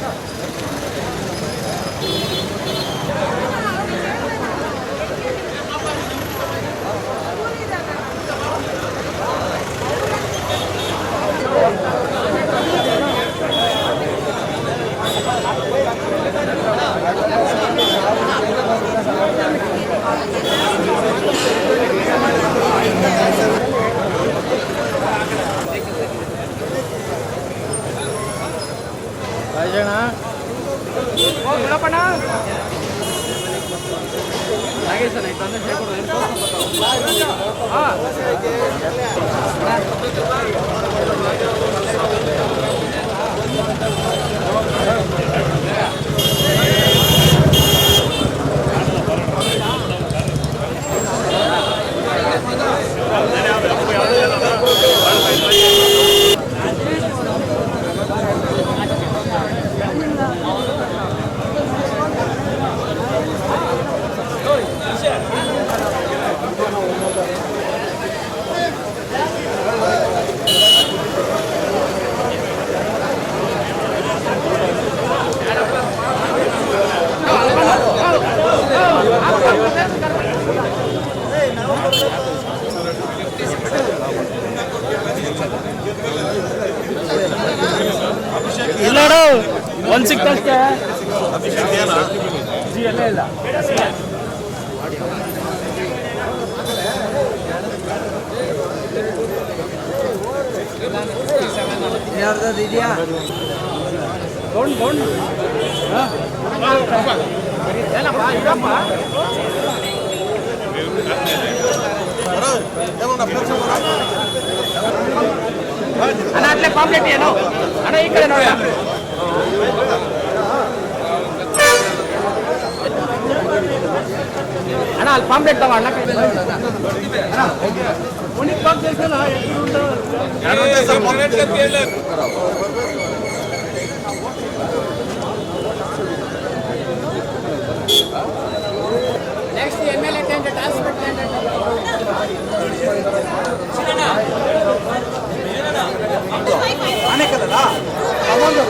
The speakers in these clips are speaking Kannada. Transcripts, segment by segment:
Gracias. ಇಲ್ಲ ಇಲ್ಲ ಯಾರ್ದಾದ್ರು ಇದೆಯಾ ಗೊಂಡ್ ಗೊಂಡ್ ಏನಪ್ಪ ಇದಪ್ಪ ಅಣ್ಣ ಅಟ್ಲೆ ಪಾಂಪ್ಲೆಟ್ ಏನು ಅಣ್ಣ ಈ ಕಡೆ ನೋಡ ಅಣ್ಣ ಅಲ್ಲಿ ಪಾಂಪ್ಲೆಟ್ ತಗೋ ಅಣ್ಣ ಉಣಿಕ್ ಪಾಕ್ ತೆಗ್ಸಲ್ಲ, ಎಷ್ಟು ಉಂಟು? Next M L A candidate transport candidate ಅಣ್ಣ ಸ್ವಲ್ಪ ಜಾಗ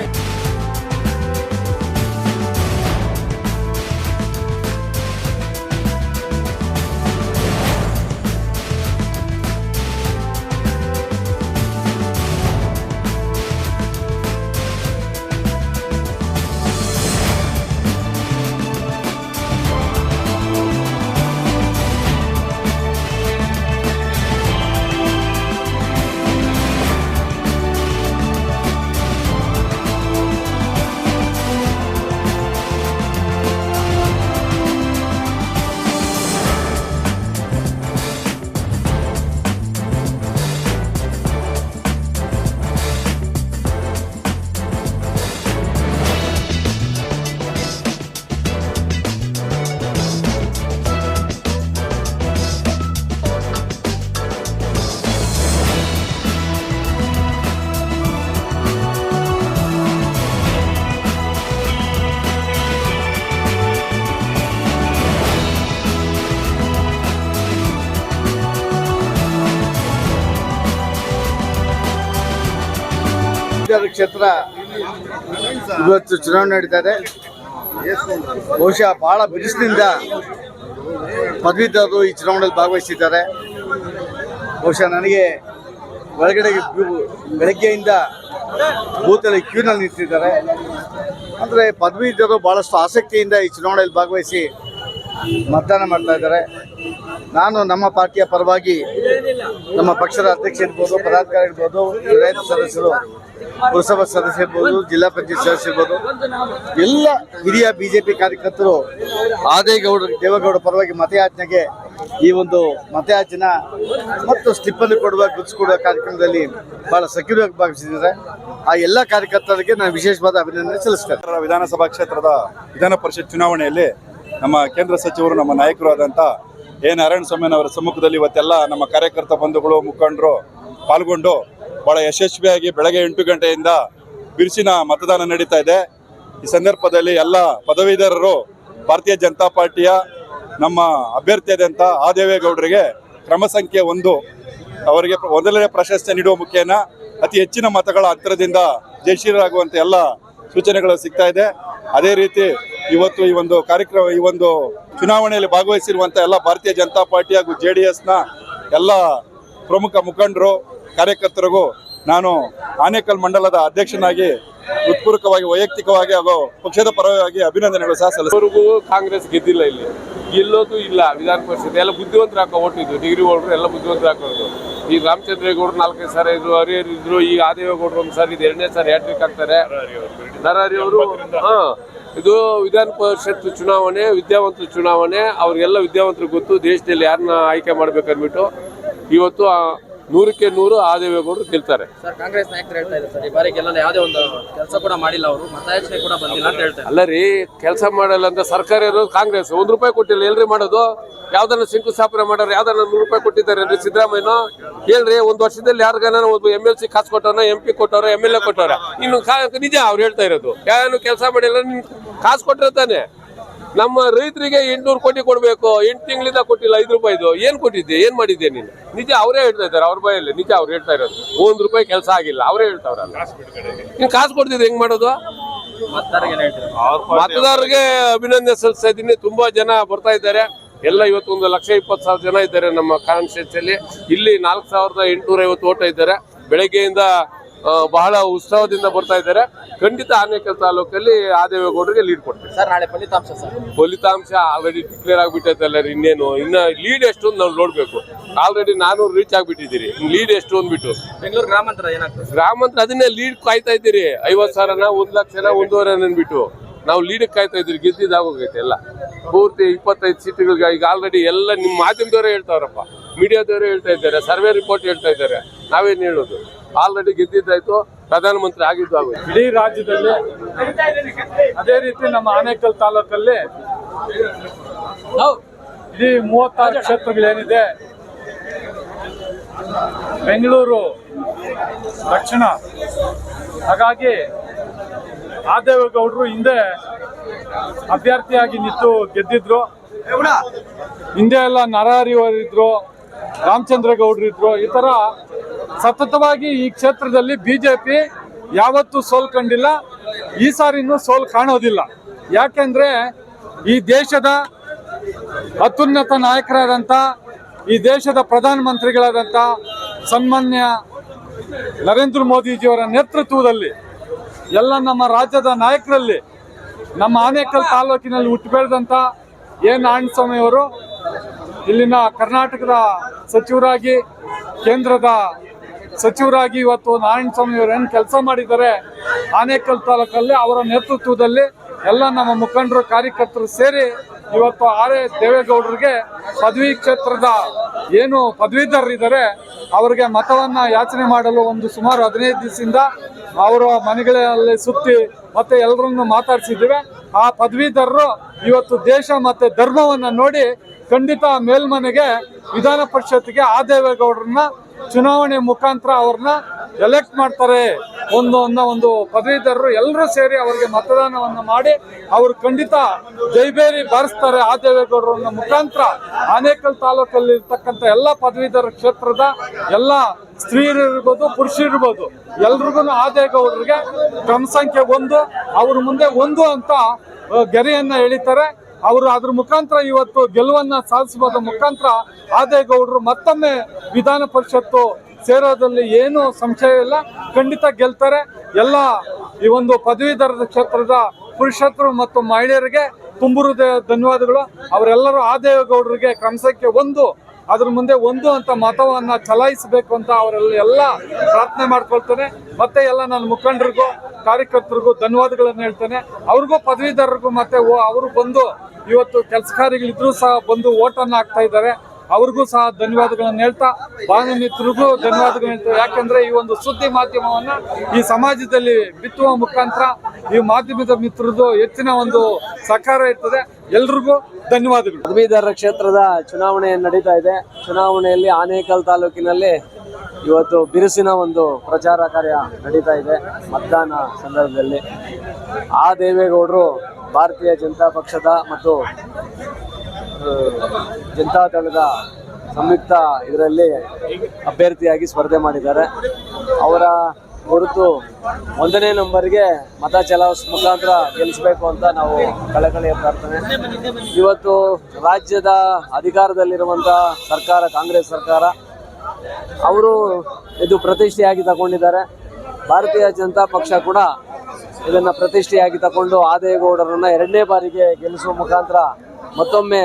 ಪದವೀಧರ ಕ್ಷೇತ್ರ ಇವತ್ತು ಚುನಾವಣೆ ನಡೀತಾ ಇದೆ. ಬಹುಶಃ ಬಹಳ ಬಿರುಸಿನಿಂದ ಪದವೀಧರರು ಈ ಚುನಾವಣೆಯಲ್ಲಿ ಭಾಗವಹಿಸಿದ್ದಾರೆ. ಬಹುಶಃ ನನಗೆ ಒಳಗಡೆ ಬೆಳಗ್ಗೆಯಿಂದ ಬೂತಲ್ಲಿ ಕ್ಯೂನಲ್ಲಿ ನಿಂತಿದ್ದಾರೆ. ಅಂದರೆ ಪದವೀಧರರು ಭಾಳಷ್ಟು ಆಸಕ್ತಿಯಿಂದ ಈ ಚುನಾವಣೆಯಲ್ಲಿ ಭಾಗವಹಿಸಿ ಮತದಾನ ಮಾಡ್ತಾ ಇದ್ದಾರೆ. ನಾನು ನಮ್ಮ ಪಾರ್ಟಿಯ ಪರವಾಗಿ ನಮ್ಮ ಪಕ್ಷದ ಅಧ್ಯಕ್ಷ ಇರ್ಬೋದು, ಪದಾಧಿಕಾರಿ ಇರ್ಬೋದು ಸದಸ್ಯರು ಪುರಸಭಾ ಸದಸ್ಯ ಇರ್ಬೋದು, ಜಿಲ್ಲಾ ಪಂಚಾಯತ್ ಸದಸ್ಯ ಇರ್ಬೋದು. ಎಲ್ಲ ಹಿರಿಯ ಬಿಜೆಪಿ ಕಾರ್ಯಕರ್ತರು ಆದೇಗೌಡ, ದೇವೇಗೌಡ ಪರವಾಗಿ ಮತಯಾಚನೆಗೆ ಈ ಒಂದು ಮತಯಾಚನ ಮತ್ತು ಸ್ಲಿಪ್ಪನ್ನು ಕೊಡುವ ಗುಚ್ಚು ಕೊಡುವ ಕಾರ್ಯಕ್ರಮದಲ್ಲಿ ಬಹಳ ಸಕ್ರಿಯವಾಗಿ ಭಾಗವಹಿಸಿದ್ದಾರೆ. ಆ ಎಲ್ಲ ಕಾರ್ಯಕರ್ತರಿಗೆ ನಾನು ವಿಶೇಷವಾದ ಅಭಿನಂದನೆ ಸಲ್ಲಿಸ್ತೇನೆ. ವಿಧಾನಸಭಾ ಕ್ಷೇತ್ರದ ವಿಧಾನ ಪರಿಷತ್ ಚುನಾವಣೆಯಲ್ಲಿ ನಮ್ಮ ಕೇಂದ್ರ ಸಚಿವರು, ನಮ್ಮ ನಾಯಕರು ಆದಂಥ ಎ. ನಾರಾಯಣ ಸ್ವಾಮಿಯವರ ಸಮ್ಮುಖದಲ್ಲಿ ಇವತ್ತೆಲ್ಲ ನಮ್ಮ ಕಾರ್ಯಕರ್ತ ಬಂಧುಗಳು, ಮುಖಂಡರು ಪಾಲ್ಗೊಂಡು ಬಹಳ ಯಶಸ್ವಿಯಾಗಿ ಬೆಳಗ್ಗೆ ಎಂಟು ಗಂಟೆಯಿಂದ ಬಿರುಸಿನ ಮತದಾನ ನಡೀತಾ ಇದೆ. ಈ ಸಂದರ್ಭದಲ್ಲಿ ಎಲ್ಲ ಪದವೀಧರರು, ಭಾರತೀಯ ಜನತಾ ಪಾರ್ಟಿಯ ನಮ್ಮ ಅಭ್ಯರ್ಥಿಯಾದಂಥ ಆ ದೇವೇಗೌಡರಿಗೆ ಕ್ರಮ ಸಂಖ್ಯೆ ಒಂದು, ಅವರಿಗೆ ಮೊದಲನೇ ಪ್ರಶಸ್ತಿ ನೀಡುವ ಮುಖೇನ ಅತಿ ಹೆಚ್ಚಿನ ಮತಗಳ ಅಂತರದಿಂದ ಜಯಶೀಲರಾಗುವಂತೆ ಎಲ್ಲ ಸೂಚನೆಗಳು ಸಿಗ್ತಾ ಇದೆ. ಅದೇ ರೀತಿ ಇವತ್ತು ಈ ಒಂದು ಕಾರ್ಯಕ್ರಮ, ಈ ಒಂದು ಚುನಾವಣೆಯಲ್ಲಿ ಭಾಗವಹಿಸಿರುವಂಥ ಎಲ್ಲ ಭಾರತೀಯ ಜನತಾ ಪಾರ್ಟಿ ಹಾಗೂ ಜೆ ಡಿ ಎಸ್ನ ಎಲ್ಲ ಪ್ರಮುಖ ಮುಖಂಡರು ಕಾರ್ಯಕರ್ತರಿಗೂ ನಾನು ಆನೇಕಲ್ ಮಂಡಲದ ಅಧ್ಯಕ್ಷನಾಗಿ ಹೃತ್ಪೂರ್ವಕವಾಗಿ ವೈಯಕ್ತಿಕವಾಗಿ ಹಾಗೂ ಪಕ್ಷದ ಪರವಾಗಿ ಅಭಿನಂದನೆಗಳು ಸಹ ಇದುವರೆಗೂ ಕಾಂಗ್ರೆಸ್ ಗೆದ್ದಿಲ್ಲ ಇಲ್ಲಿ. ಗೆಲ್ಲೋದು ಇಲ್ಲ, ವಿಧಾನ ಪರಿಷತ್. ಎಲ್ಲ ಬುದ್ಧಿವಂತರು ಹಾಕೋ ಓಟಿದ್ದು ಡಿಗ್ರಿ ಹೋಲ್ಡ್ರು ಎಲ್ಲ ಬುದ್ಧಿವಂತರು ಹಾಕೋದು ಈ ರಾಮಚಂದ್ರೇಗೌಡರು ನಾಲ್ಕೈದು ಸಾರಿ ಇದ್ರು, ಹರಿಹರ್ ಇದ್ರು, ಈಗ ಆದೇವೇಗೌಡರು ಒಂದು ಸಾರಿ ಇದು. ಎರಡನೇ ಸಾರಿ ಹ್ಯಾಟ್ರಿಕ್ ಆಗ್ತಾರೆ ನರಹರಿ ಅವರು, ಹಾ, ಇದು ವಿಧಾನ ಪರಿಷತ್ ಚುನಾವಣೆ ವಿದ್ಯಾವಂತರ ಚುನಾವಣೆ. ಅವ್ರಿಗೆಲ್ಲ ವಿದ್ಯಾವಂತರಿಗೆ ಗೊತ್ತು, ದೇಶದಲ್ಲಿ ಯಾರನ್ನ ಆಯ್ಕೆ ಮಾಡ್ಬೇಕನ್ಬಿಟ್ಟು. ಇವತ್ತು ನೂರಕ್ಕೆ ನೂರು ಆದೇವೇಗೌಡರು ಗೆಲ್ತಾರೆ. ಸರ್ ಕಾಂಗ್ರೆಸ್ ನಾಯಕರು ಹೇಳ್ತಾ ಇದ್ದಾರೆ ಸರ್ ಈ ಬಾರಿ ಗೆಲ್ಲಲ್ಲ ಯಾವುದೇ ಒಂದು ಕೆಲಸ ಕೂಡ ಮಾಡಿಲ್ಲ ಅವರು. ಮತಯಾಚನೆ ಕೂಡ ಬಂದಿಲ್ಲ ಅಂತ ಹೇಳ್ತಾರೆ ಅಲ್ಲ ರೀ ಕೆಲಸ ಮಾಡಲ್ಲ ಅಂತ ಸರ್ಕಾರ ಇರೋದು ಕಾಂಗ್ರೆಸ್. ಒಂದ್ ರೂಪಾಯಿ ಕೊಟ್ಟಿಲ್ಲ ಎಲ್ರಿ ಮಾಡೋದು? ಯಾವ್ದನ್ನ ಶಂಕುಸ್ಥಾಪನೆ ಮಾಡೋರು ಯಾವ್ದನ್ನ ನೂರು ರೂಪಾಯಿ ಕೊಟ್ಟಿದ್ದಾರೆ ರೀ ಸಿದ್ದರಾಮಯ್ಯ ಹೇಳ್ರಿ ಒಂದ್ ವರ್ಷದಲ್ಲಿ ಯಾರಿಗಾನ ಒಬ್ಬ ಎಂ ಎಲ್ ಸಿ ಕಾಸು ಕೊಟ್ಟವ್ರ ಎಂ ಪಿ ಕೊಟ್ಟವ್ರ ಎಂ ಎಲ್ ಎ ಕೊಟ್ಟವ್ರ. ಇನ್ನು ನಿಜ ಅವ್ರು ಹೇಳ್ತಾ ಇರೋದು. ಯಾರು ಕೆಲಸ ಮಾಡಿಲ್ಲ ನಿನ್ ಕಾಸು ಕೊಟ್ಟಿರ್ತಾನೆ ನಮ್ಮ ರೈತರಿಗೆ ಎಂಟ್ನೂರು ಕೋಟಿ ಕೊಡಬೇಕು ಎಂಟು ತಿಂಗಳಿಂದ ಕೊಟ್ಟಿಲ್ಲ ಐದು ರೂಪಾಯಿದು ಏನ್ ಕೊಟ್ಟಿದ್ದೆ? ಏನ್ ಮಾಡಿದ್ದೆ ನೀನು? ನಿಜ ಅವರೇ ಹೇಳ್ತಾ ಇದ್ದಾರೆ ಅವ್ರ ಬಾಯಲ್ಲಿ. ನಿಜ ಅವ್ರು ಹೇಳ್ತಾ ಇರೋದು. ಒಂದ್ ರೂಪಾಯಿ ಕೆಲಸ ಆಗಿಲ್ಲ ಅವರೇ ಹೇಳ್ತಾವ್ರಲ್ಲ. ನೀನ್ ಕಾಸು ಕೊಡ್ತಿದ್ದೆ ಹೆಂಗ್ ಮಾಡೋದು? ಮತದಾರರಿಗೆ ಏನ್ ಹೇಳ್ತಾರೆ ಮತದಾರರಿಗೆ ಅಭಿನಂದನೆ ಸಲ್ಲಿಸ್ತಾ ಇದ್ದೀನಿ ತುಂಬಾ ಜನ ಬರ್ತಾ ಇದ್ದಾರೆ. ಎಲ್ಲ ಇವತ್ತು ಒಂದು ಲಕ್ಷ ಇಪ್ಪತ್ತು ಸಾವಿರ ಜನ ಇದ್ದಾರೆ ನಮ್ಮ ಕಾನ್ಸ್ಟಿಟ್ಯೂನ್ಸಿ ಅಲ್ಲಿ ಇಲ್ಲಿ ನಾಲ್ಕು ಸಾವಿರದ ಎಂಟುನೂರ ಐವತ್ತು ಓಟ ಇದ್ದಾರೆ. ಬೆಳಗ್ಗೆಯಿಂದ ಬಹಳ ಉತ್ಸಾಹದಿಂದ ಬರ್ತಾ ಇದ್ದಾರೆ. ಖಂಡಿತ ಆನೇಕಲ್ ತಾಲೂಕಲ್ಲಿ ಆದೇವೇಗೌಡರಿಗೆ ಲೀಡ್ ಕೊಡ್ತೀವಿ. ಸರ್ ನಾಳೆ ಫಲಿತಾಂಶ ಸರ್. ಫಲಿತಾಂಶ ಆಲ್ರೆಡಿ ಡಿಕ್ಲೇರ್ ಆಗ್ಬಿಟ್ಟೈತಲ್ಲ ರೀ ಇನ್ನೇನು. ಇನ್ನ ಲೀಡ್ ಎಷ್ಟು ಅಂತ ನಾವು ನೋಡ್ಬೇಕು. ಆಲ್ರೆಡಿ ನಾನು ರೀಚ್ ಆಗ್ಬಿಟ್ಟಿದ್ದೀರಿ. ಲೀಡ್ ಎಷ್ಟು ಅಂದ್ಬಿಟ್ಟು. ಬೆಂಗಳೂರು ಗ್ರಾಮಾಂತರ ಏನಾಗ್ತದೆ ಗ್ರಾಮಾಂತರ ಅದನ್ನೇ ಲೀಡ್ ಕಾಯ್ತಾ ಇದ್ದೀರಿ. ಐವತ್ ಸಾವಿರನ ಲಕ್ಷ ಜನ ಒಂದೂವರೆ ಅಂದ್ಬಿಟ್ಟು. ನಾವು ಲೀಡ್ ಕಾಯ್ತಾ ಇದ್ದೀರಿ. ಗೆದ್ದಿದ್ದಾಗೋಗೈತೆ ಎಲ್ಲ. ಪೂರ್ತಿ ಇಪ್ಪತ್ತೈದು ಸೀಟುಗಳಿಗೆ ಈಗ ಆಲ್ರೆಡಿ ಎಲ್ಲ ನಿಮ್ಮ ಮಾಧ್ಯಮದವರೇ ಹೇಳ್ತಾವ್ರಪ್ಪ. ಮೀಡಿಯಾದವರೇ ಹೇಳ್ತಾ ಇದ್ದಾರೆ, ಸರ್ವೆ ರಿಪೋರ್ಟ್ ಹೇಳ್ತಾ ಇದ್ದಾರೆ. ನಾವೇನು ಹೇಳೋದು? ಆಲ್ರೆಡಿ ಗೆದ್ದಿದ್ದಾಯ್ತು, ಪ್ರಧಾನಮಂತ್ರಿ ಆಗಿದ್ದು ಆಗೋಯ್ತು. ಇಡೀ ರಾಜ್ಯದಲ್ಲಿ ಅದೇ ರೀತಿ ನಮ್ಮ ಆನೇಕಲ್ ತಾಲೂಕಲ್ಲಿ ಇಡೀ ಮೂವತ್ತಾರು ಕ್ಷೇತ್ರಗಳೇನಿದೆ. ಬೆಂಗಳೂರು, ದಕ್ಷಿಣ. ಹಾಗಾಗಿ ಆದೇವೇಗೌಡರು ಹಿಂದೆ ಅಭ್ಯರ್ಥಿಯಾಗಿ ನಿಂತು ಗೆದ್ದಿದ್ರು. ಹಿಂದೆ ಎಲ್ಲ ನರಹರಿಯವರಿದ್ರು ರಾಮಚಂದ್ರೇಗೌಡರು ಇದ್ರು. ಈ ತರ ಸತತವಾಗಿ ಈ ಕ್ಷೇತ್ರದಲ್ಲಿ ಬಿಜೆಪಿ ಯಾವತ್ತೂ ಸೋಲ್ ಕಂಡಿಲ್ಲ. ಈ ಸಾರಿನೂ ಸೋಲ್ ಕಾಣೋದಿಲ್ಲ. ಯಾಕೆಂದ್ರೆ ಈ ದೇಶದ ಅತ್ಯುನ್ನತ ನಾಯಕರಾದಂಥ ಈ ದೇಶದ ಪ್ರಧಾನಮಂತ್ರಿಗಳಾದಂಥ ಸನ್ಮಾನ್ಯ ನರೇಂದ್ರ ಮೋದಿಜಿಯವರ ನೇತೃತ್ವದಲ್ಲಿ ಎಲ್ಲ ನಮ್ಮ ರಾಜ್ಯದ ನಾಯಕರಲ್ಲಿ, ನಮ್ಮ ಆನೇಕಲ್ ತಾಲೂಕಿನಲ್ಲಿ ಹುಟ್ಟು ಬೆಳೆದಂಥ ಎ ನಾರಾಯಣಸ್ವಾಮಿ ಅವರು ಇಲ್ಲಿನ ಕರ್ನಾಟಕದ ಸಚಿವರಾಗಿ, ಕೇಂದ್ರದ ಸಚಿವರಾಗಿ ಇವತ್ತು ನಾರಾಯಣಸ್ವಾಮಿ ಅವರು ಏನು ಕೆಲಸ ಮಾಡಿದ್ದಾರೆ, ಆನೇಕಲ್ ತಾಲೂಕಲ್ಲಿ ಅವರ ನೇತೃತ್ವದಲ್ಲಿ ಎಲ್ಲ ನಮ್ಮ ಮುಖಂಡರು, ಕಾರ್ಯಕರ್ತರು ಸೇರಿ ಇವತ್ತು ಆರ್ ಎಸ್ ದೇವೇಗೌಡರಿಗೆ ಪದವಿ ಕ್ಷೇತ್ರದ ಏನು ಪದವೀಧರರಿದ್ದಾರೆ, ಅವರಿಗೆ ಮತವನ್ನ ಯಾಚನೆ ಮಾಡಲು ಒಂದು ಸುಮಾರು ಹದಿನೈದು ದಿವಸದಿಂದ ಅವರ ಮನೆಗಳಲ್ಲಿ ಸುತ್ತಿ ಮತ್ತೆ ಎಲ್ಲರನ್ನು ಮಾತಾಡಿಸಿದ್ದೇವೆ. ಆ ಪದವೀಧರರು ಇವತ್ತು ದೇಶ ಮತ್ತೆ ಧರ್ಮವನ್ನ ನೋಡಿ ಖಂಡಿತ ಮೇಲ್ಮನೆಗೆ ವಿಧಾನ ಪರಿಷತ್ಗೆ ಆ ದೇವೇಗೌಡರನ್ನ ಚುನಾವಣೆ ಮುಖಾಂತರ ಅವ್ರನ್ನ ಎಲೆಕ್ಟ್ ಮಾಡ್ತಾರೆ ಒಂದು ಅನ್ನೋ ಒಂದು ಪದವೀಧರರು ಎಲ್ಲರೂ ಸೇರಿ ಅವರಿಗೆ ಮತದಾನವನ್ನು ಮಾಡಿ ಅವರು ಖಂಡಿತ ಜೈಬೇರಿ ಬಾರಿಸ್ತಾರೆ ಆ ದೇವೇಗೌಡರನ್ನ ಮುಖಾಂತರ. ಆನೇಕಲ್ ತಾಲೂಕಲ್ಲಿ ಇರ್ತಕ್ಕಂಥ ಎಲ್ಲ ಪದವೀಧರ ಕ್ಷೇತ್ರದ ಎಲ್ಲ ಸ್ತ್ರೀಯರು ಇರ್ಬೋದು ಪುರುಷರಿರ್ಬೋದು ಎಲ್ರಿಗೂ ಆದೇಗೌಡರಿಗೆ ಕ್ರಮ ಸಂಖ್ಯೆ ಒಂದು ಅವ್ರ ಮುಂದೆ ಒಂದು ಅಂತ ಆ, ಗೆರೆಯನ್ನ ಎಳಿತಾರೆ. ಅವರು ಅದ್ರ ಮುಖಾಂತರ ಇವತ್ತು ಗೆಲುವನ್ನ ಸಾಧಿಸಬಹುದ ಮುಖಾಂತರ ಆದೇಗೌಡರು ಮತ್ತೊಮ್ಮೆ ವಿಧಾನ ಪರಿಷತ್ತು ಸೇರೋದ್ರಲ್ಲಿ ಏನು ಸಂಶಯ ಇಲ್ಲ. ಖಂಡಿತ ಗೆಲ್ತಾರೆ. ಎಲ್ಲ ಈ ಒಂದು ಪದವೀಧರ ಕ್ಷೇತ್ರದ ಪುರುಷತ್ರು ಮತ್ತು ಮಹಿಳೆಯರಿಗೆ ತುಂಬು ಹೃದಯ ಧನ್ಯವಾದಗಳು. ಅವರೆಲ್ಲರೂ ಆದೇಗೌಡರಿಗೆ ಕ್ರಮಸಕ್ಕೆ ಒಂದು, ಅದ್ರ ಮುಂದೆ ಒಂದು ಅಂತ ಮತವನ್ನ ಚಲಾಯಿಸಬೇಕು ಅಂತ ಅವರೆಲ್ಲ ಎಲ್ಲ ಪ್ರಾರ್ಥನೆ ಮಾಡ್ಕೊಳ್ತೇನೆ. ಮತ್ತೆ ಎಲ್ಲ ನನ್ನ ಮುಖಂಡರಿಗೂ, ಕಾರ್ಯಕರ್ತರಿಗೂ ಧನ್ಯವಾದಗಳನ್ನು ಹೇಳ್ತೇನೆ. ಅವ್ರಿಗೂ, ಪದವೀಧರರಿಗೂ ಮತ್ತೆ ಅವರು ಬಂದು ಇವತ್ತು ಕೆಲಸಕಾರಿಗಳಿದ್ರು ಸಹ ಬಂದು ಓಟನ್ನು ಹಾಕ್ತಾ ಇದ್ದಾರೆ. ಅವ್ರಿಗೂ ಸಹ ಧನ್ಯವಾದಗಳನ್ನು ಹೇಳ್ತಾ ಬಾನು ಮಿತ್ರರಿಗೂ ಧನ್ಯವಾದಗಳು ಹೇಳ್ತಾ, ಯಾಕೆಂದ್ರೆ ಈ ಒಂದು ಸುದ್ದಿ ಮಾಧ್ಯಮವನ್ನ ಈ ಸಮಾಜದಲ್ಲಿ ಬಿತ್ತುವ ಮುಖಾಂತರ ಈ ಮಾಧ್ಯಮದ ಮಿತ್ರರದು ಹೆಚ್ಚಿನ ಒಂದು ಸಹಕಾರ ಇರ್ತದೆ. ಎಲ್ರಿಗೂ ಧನ್ಯವಾದಗಳು. ಪದವೀಧರ ಕ್ಷೇತ್ರದ ಚುನಾವಣೆ ನಡೀತಾ ಇದೆ. ಚುನಾವಣೆಯಲ್ಲಿ ಆನೇಕಲ್ ತಾಲೂಕಿನಲ್ಲಿ ಇವತ್ತು ಬಿರುಸಿನ ಒಂದು ಪ್ರಚಾರ ಕಾರ್ಯ ನಡೀತಾ ಇದೆ ಮತದಾನ ಸಂದರ್ಭದಲ್ಲಿ. ಆ ದೇವೇಗೌಡರು ಭಾರತೀಯ ಜನತಾ ಪಕ್ಷದ ಮತ್ತು ಜನತಾ ಜನತಾದಳದ ಸಂಯುಕ್ತ ಇದರಲ್ಲಿ ಅಭ್ಯರ್ಥಿಯಾಗಿ ಸ್ಪರ್ಧೆ ಮಾಡಿದ್ದಾರೆ. ಅವರ ಹೊರತು ಒಂದನೇ ನಂಬರ್ಗೆ ಮತ ಚಲಾಯಿಸ್ ಮುಖಾಂತರ ಗೆಲ್ಲಿಸಬೇಕು ಅಂತ ನಾವು ಕಳಕಳಿಯ ಪ್ರಾರ್ಥನೆ. ಇವತ್ತು ರಾಜ್ಯದ ಅಧಿಕಾರದಲ್ಲಿರುವಂಥ ಸರ್ಕಾರ, ಕಾಂಗ್ರೆಸ್ ಸರ್ಕಾರ, ಅವರು ಇದು ಪ್ರತಿಷ್ಠೆಯಾಗಿ ತಗೊಂಡಿದ್ದಾರೆ. ಭಾರತೀಯ ಜನತಾ ಪಕ್ಷ ಕೂಡ ಇದನ್ನ ಪ್ರತಿಷ್ಠೆಯಾಗಿ ತಗೊಂಡು ಆದೇಗೌಡರನ್ನ ಎರಡನೇ ಬಾರಿಗೆ ಗೆಲ್ಲಿಸುವ ಮುಖಾಂತರ ಮತ್ತೊಮ್ಮೆ